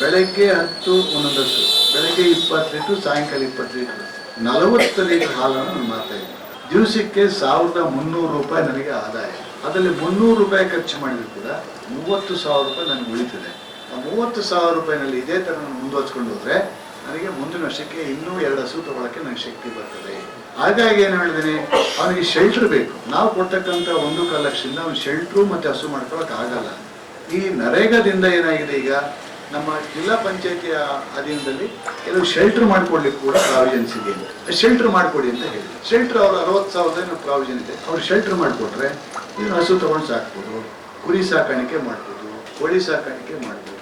Speaker 1: ಬೆಳಗ್ಗೆ ಹತ್ತು ಒಂದೊಂದು ಹಸು, ಬೆಳಗ್ಗೆ ಇಪ್ಪತ್ತು ಲೀಟ್ರು, ಸಾಯಂಕಾಲ ಇಪ್ಪತ್ತು ಲೀಟ್ರು. ನಲವತ್ತು ಲೀಟ್ರ್ ಹಾಲನ್ನು ನಾನು ಮಾರ್ತಾ ಇದ್ದೆ. ದಿವಸಕ್ಕೆ ಸಾವಿರದ ಮುನ್ನೂರು ರೂಪಾಯಿ ನನಗೆ ಆದಾಯ. ಅದರಲ್ಲಿ ಮುನ್ನೂರು ರೂಪಾಯಿ ಖರ್ಚು ಮಾಡಿದ್ರು ಕೂಡ ಮೂವತ್ತು ಸಾವಿರ ರೂಪಾಯಿ ನನಗೆ ಉಳಿತದೆ. ಆ ಮೂವತ್ತು ಸಾವಿರ ರೂಪಾಯಿನಲ್ಲಿ ಇದೇ ಥರ ನಾನು ಮುಂದುವರ್ಸ್ಕೊಂಡು ಹೋದರೆ ನನಗೆ ಮುಂದಿನ ವರ್ಷಕ್ಕೆ ಇನ್ನೂ ಎರಡು ಹಸು ತಗೊಳಕ್ಕೆ ನನಗೆ ಶಕ್ತಿ ಬರ್ತದೆ. ಹಾಗಾಗಿ ಏನು ಹೇಳಿದ್ದೀನಿ ಅವನಿಗೆ ಶೆಲ್ಟರ್ ಬೇಕು. ನಾವು ಕೊಡ್ತಕ್ಕಂಥ ಒಂದು ಕಾಲ ಲಕ್ಷದಿಂದ ಅವ್ನು ಶೆಲ್ಟ್ರು ಮತ್ತು ಹಸು ಮಾಡ್ಕೊಳಕ್ಕೆ ಆಗಲ್ಲ. ಈ ನರೇಗಾದಿಂದ ಏನಾಗಿದೆ ಈಗ? ನಮ್ಮ ಜಿಲ್ಲಾ ಪಂಚಾಯತಿಯ ಅಧೀನದಲ್ಲಿ ಕೆಲವು ಶೆಲ್ಟರ್ ಮಾಡಿಕೊಡ್ಲಿಕ್ಕೆ ಕೂಡ ಪ್ರಾವಿಷನ್ಸ್ ಇದೆ ಶೆಲ್ಟರ್ ಮಾಡಿಕೊಡಿ ಅಂತ ಹೇಳಿ ಶೆಲ್ಟರ್ ಅವ್ರು ಅರವತ್ತು ಸಾವಿರದ ಪ್ರಾವಿಷನ್ ಇದೆ. ಅವ್ರು ಶೆಲ್ಟರ್ ಮಾಡಿಕೊಟ್ರೆ ನೀವು ಹಸು ತಗೊಂಡು ಸಾಕ್ಬೋದು, ಕುರಿ ಸಾಕಾಣಿಕೆ ಮಾಡ್ಬೋದು, ಕೋಳಿ ಸಾಕಾಣಿಕೆ ಮಾಡ್ಬೋದು.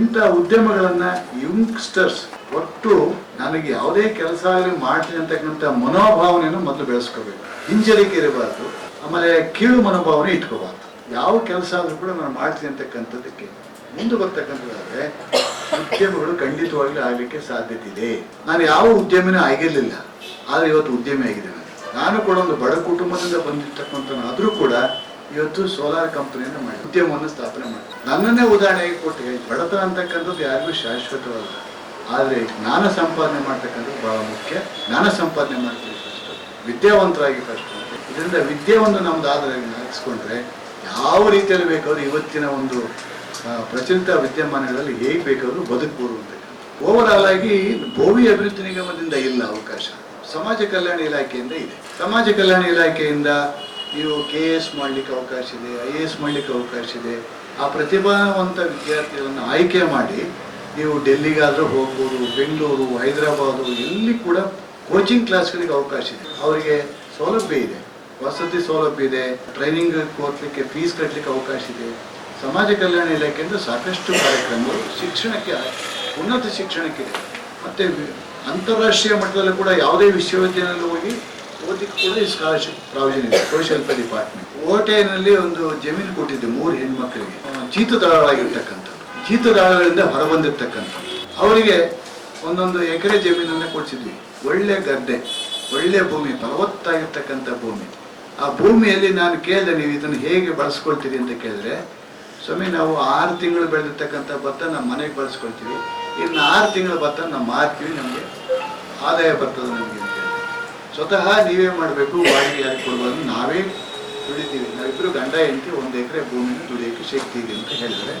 Speaker 1: ಇಂಥ ಉದ್ಯಮಗಳನ್ನ ಯಂಗ್ಸ್ಟರ್ಸ್ ಒಟ್ಟು ನನಗೆ ಯಾವುದೇ ಕೆಲಸ ಆಗಲಿ ಮಾಡ್ತೀನಿ ಅಂತಕ್ಕಂಥ ಮನೋಭಾವನೆಯನ್ನು ಮೊದಲು ಬೆಳೆಸ್ಕೋಬೇಕು. ಹಿಂಜರಿಕೆ ಇರಬಾರ್ದು. ಆಮೇಲೆ ಕೀಳು ಮನೋಭಾವನೆ ಇಟ್ಕೋಬಾರ್ದು. ಯಾವ ಕೆಲಸ ಆದರೂ ಕೂಡ ನಾನು ಮಾಡ್ತೀನಿ ಅಂತಕ್ಕಂಥದ್ದಕ್ಕೆ ಮುಂದೆ ಬರ್ತಕ್ಕಂಥದ್ದಾದ್ರೆ ಉದ್ಯಮಗಳು ಖಂಡಿತವಾಗ್ಲೂ ಆಗಲಿಕ್ಕೆ ಸಾಧ್ಯತೆ ಇದೆ ನಾನು ಯಾವ ಉದ್ಯಮಿನೂ ಆಗಿರಲಿಲ್ಲ. ಆದರೆ ಇವತ್ತು ಉದ್ಯಮಿ ಆಗಿದೆ ನಾನು. ನಾನು ಕೂಡ ಒಂದು ಬಡ ಕುಟುಂಬದಿಂದ ಬಂದಿರ್ತಕ್ಕಂಥ ಆದರೂ ಕೂಡ ಇವತ್ತು ಸೋಲಾರ್ ಕಂಪನಿಯನ್ನು ಮಾಡಿ ಉದ್ಯಮವನ್ನು ಸ್ಥಾಪನೆ ಮಾಡಿ ನನ್ನನ್ನೇ ಉದಾಹರಣೆಗೆ ಕೊಟ್ಟು ಬಡತನ ಅಂತಕ್ಕಂಥದ್ದು ಯಾರಿಗೂ ಶಾಶ್ವತವಲ್ಲ. ಆದರೆ ಜ್ಞಾನ ಸಂಪಾದನೆ ಮಾಡ್ತಕ್ಕಂಥದ್ದು ಬಹಳ ಮುಖ್ಯ. ಜ್ಞಾನ ಸಂಪಾದನೆ ಮಾಡ್ತೀವಿ ಫಸ್ಟ್ ವಿದ್ಯಾವಂತರಾಗಿ ಫಸ್ಟ್ ಇದರಿಂದ ವಿದ್ಯೆಯನ್ನು ನಮ್ದು ಆಧಾರ ಹಾಕಿಸ್ಕೊಂಡ್ರೆ ಯಾವ ರೀತಿಯಲ್ಲಿ ಬೇಕಾದ್ರೂ ಇವತ್ತಿನ ಒಂದು ಪ್ರಚಲಿತ ವಿದ್ಯಮಾನಗಳಲ್ಲಿ ಹೇಗೆ ಬೇಕಾದ್ರೂ ಬದುಕಬಹುದು ಅಂತ ಆಲ್ ಆಗಿ ಭೋವಿ ಅಭಿವೃದ್ಧಿ ನಿಗಮದಿಂದ ಇಲ್ಲ ಅವಕಾಶ. ಸಮಾಜ ಕಲ್ಯಾಣ ಇಲಾಖೆಯಿಂದ ಇದೆ. ಸಮಾಜ ಕಲ್ಯಾಣ ಇಲಾಖೆಯಿಂದ ನೀವು ಕೆ ಎ ಎಸ್ ಮಾಡ್ಲಿಕ್ಕೆ ಅವಕಾಶ ಇದೆ, ಐ ಎ ಎಸ್ ಮಾಡ್ಲಿಕ್ಕೆ ಅವಕಾಶ ಇದೆ. ಆ ಪ್ರತಿಭಾವಂತ ವಿದ್ಯಾರ್ಥಿಗಳನ್ನು ಆಯ್ಕೆ ಮಾಡಿ ನೀವು ಡೆಲ್ಲಿಗಾದ್ರೂ ಹೋಗ್ಬೋದು, ಬೆಂಗಳೂರು, ಹೈದರಾಬಾದು, ಎಲ್ಲಿ ಕೂಡ ಕೋಚಿಂಗ್ ಕ್ಲಾಸ್ಗಳಿಗೆ ಅವಕಾಶ ಇದೆ. ಅವರಿಗೆ ಸೌಲಭ್ಯ ಇದೆ. ವಸತಿ ಸೌಲಭ್ಯ ಇದೆ. ಟ್ರೈನಿಂಗ್ ಕೋರ್ಸ್ಲಿಕ್ಕೆ ಫೀಸ್ ಕಟ್ಟಲಿಕ್ಕೆ ಅವಕಾಶ ಇದೆ. ಸಮಾಜ ಕಲ್ಯಾಣ ಇಲಾಖೆಯಿಂದ ಸಾಕಷ್ಟು ಕಾರ್ಯಕ್ರಮಗಳು ಶಿಕ್ಷಣಕ್ಕೆ ಉನ್ನತ ಶಿಕ್ಷಣಕ್ಕೆ ಮತ್ತೆ ಅಂತಾರಾಷ್ಟ್ರೀಯ ಮಟ್ಟದಲ್ಲೂ ಕೂಡ ಯಾವುದೇ ವಿಶ್ವವಿದ್ಯಾಲಯದಲ್ಲಿ ಹೋಗಿ ಓದಿಗೆ ಕೂಡ ಈ ಸ್ಕಾಲರ್ಶಿಪ್ ಪ್ರಾವಿಷನ್ ಇದೆ. ಸೋಷಿಯಲ್ ಡಿಪಾರ್ಟ್ಮೆಂಟ್ ಓಟೆನಲ್ಲಿ ಒಂದು ಜಮೀನು ಕೊಟ್ಟಿದ್ದೆ ಮೂರು ಹೆಣ್ಮಕ್ಳಿಗೆ. ಜೀತದಾಳಾಗಿರ್ತಕ್ಕಂಥದ್ದು ಜೀತದಾಳಗಳಿಂದ ಹೊರಬಂದಿರ್ತಕ್ಕಂಥದ್ದು ಅವರಿಗೆ ಒಂದೊಂದು ಎಕರೆ ಜಮೀನನ್ನು ಕೊಡಿಸಿದ್ವಿ. ಒಳ್ಳೆ ಗದ್ದೆ, ಒಳ್ಳೆ ಭೂಮಿ, ಫಲವತ್ತಾಗಿರ್ತಕ್ಕಂಥ ಭೂಮಿ. ಆ ಭೂಮಿಯಲ್ಲಿ ನಾನು ಕೇಳಿದೆ, ನೀವು ಇದನ್ನು ಹೇಗೆ ಬಳಸ್ಕೊಳ್ತೀರಿ? ಅಂತ ಕೇಳಿದ್ರೆ ಸ್ವಾಮಿ, ನಾವು ಆರು ತಿಂಗಳು ಬೆಳೆದಿರ್ತಕ್ಕಂಥ ಭತ್ತ ನಮ್ಮ ಮನೆಗೆ ಬಳಸ್ಕೊಳ್ತೀವಿ ಇನ್ನು ಆರು ತಿಂಗಳ ಭತ್ತ ನಾವು ಮಾರ್ತೀವಿ ನಮಗೆ. ಆದಾಯ ಬರ್ತದೆ ನಮಗೆ ಅಂತ ಸ್ವತಃ ನೀವೇ ಮಾಡಬೇಕು, ಬಾಡಿಗೆ ಯಾರಿಗೆ ಕೊಡುವುದನ್ನು ನಾವೇ ದುಡಿತೀವಿ. ನಾವಿಬ್ಬರು ಗಂಡ, ಹೆಂಡತಿ, ಒಂದು ಎಕರೆ ಭೂಮಿನ ದುಡಿಯೋಕ್ಕೆ ಶಕ್ತಿ ಇದೆ ಅಂತ ಹೇಳಿದರೆ,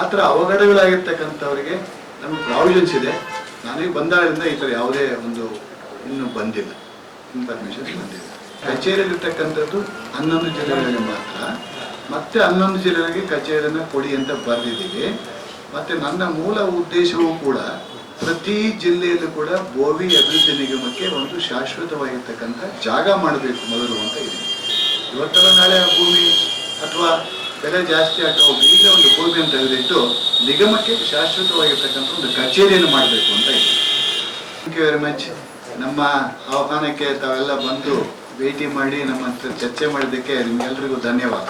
Speaker 1: ಆ ಥರ ಅವಘಡಗಳಾಗಿರ್ತಕ್ಕಂಥವ್ರಿಗೆ ನಮಗೆ ಪ್ರಾವಿಷನ್ಸ್ ಇದೆ. ನನಗೆ ಬಂದಾಗಲಿಂದ ಈ ಥರ ಯಾವುದೇ ಒಂದು ಇನ್ನೂ ಬಂದಿಲ್ಲ. ಇನ್ಫಾರ್ಮೇಷನ್ ಬಂದಿಲ್ಲ. ಕಚೇರಿಯಲ್ಲಿರ್ತಕ್ಕಂಥದ್ದು ಹನ್ನೊಂದು ಜಿಲ್ಲೆಗಳಲ್ಲಿ ಮಾತ್ರ. ಮತ್ತೆ ಹನ್ನೊಂದು ಜಿಲ್ಲೆಗಳಿಗೆ ಕಚೇರಿಯನ್ನು ಕೊಡಿ ಅಂತ ಬರೆದಿದ್ದೀವಿ. ಮತ್ತೆ ನನ್ನ ಮೂಲ ಉದ್ದೇಶವೂ ಕೂಡ ಪ್ರತಿ ಜಿಲ್ಲೆಯಲ್ಲೂ ಕೂಡ ಬೋವಿ ಅಭಿವೃದ್ಧಿ ನಿಗಮಕ್ಕೆ ಒಂದು ಶಾಶ್ವತವಾಗಿರ್ತಕ್ಕಂಥ ಜಾಗ ಮಾಡಬೇಕು ಮೊದಲು ಅಂತ ಇದೆ ಇವತ್ತೆಲ್ಲ ನಾಳೆ ಆ ಭೂಮಿ ಅಥವಾ ಬೆಲೆ ಜಾಸ್ತಿ ಆಗ್ತಾ ಈಗ ಒಂದು ಅಂತ ತೆಗೆದಿಟ್ಟು ನಿಗಮಕ್ಕೆ ಶಾಶ್ವತವಾಗಿರ್ತಕ್ಕಂಥ ಒಂದು ಕಚೇರಿಯನ್ನು ಮಾಡಬೇಕು ಅಂತ ಇದೆ ಥ್ಯಾಂಕ್ ಯು ವೆರಿ ಮಚ್ ನಮ್ಮ ಆಹ್ವಾನಕ್ಕೆ ತಾವೆಲ್ಲ ಬಂದು ಭೇಟಿ ಮಾಡಿ ನಮ್ಮ ಚರ್ಚೆ ಮಾಡಿದ್ದಕ್ಕೆ ನಿಮ್ಗೆಲ್ರಿಗೂ ಧನ್ಯವಾದ.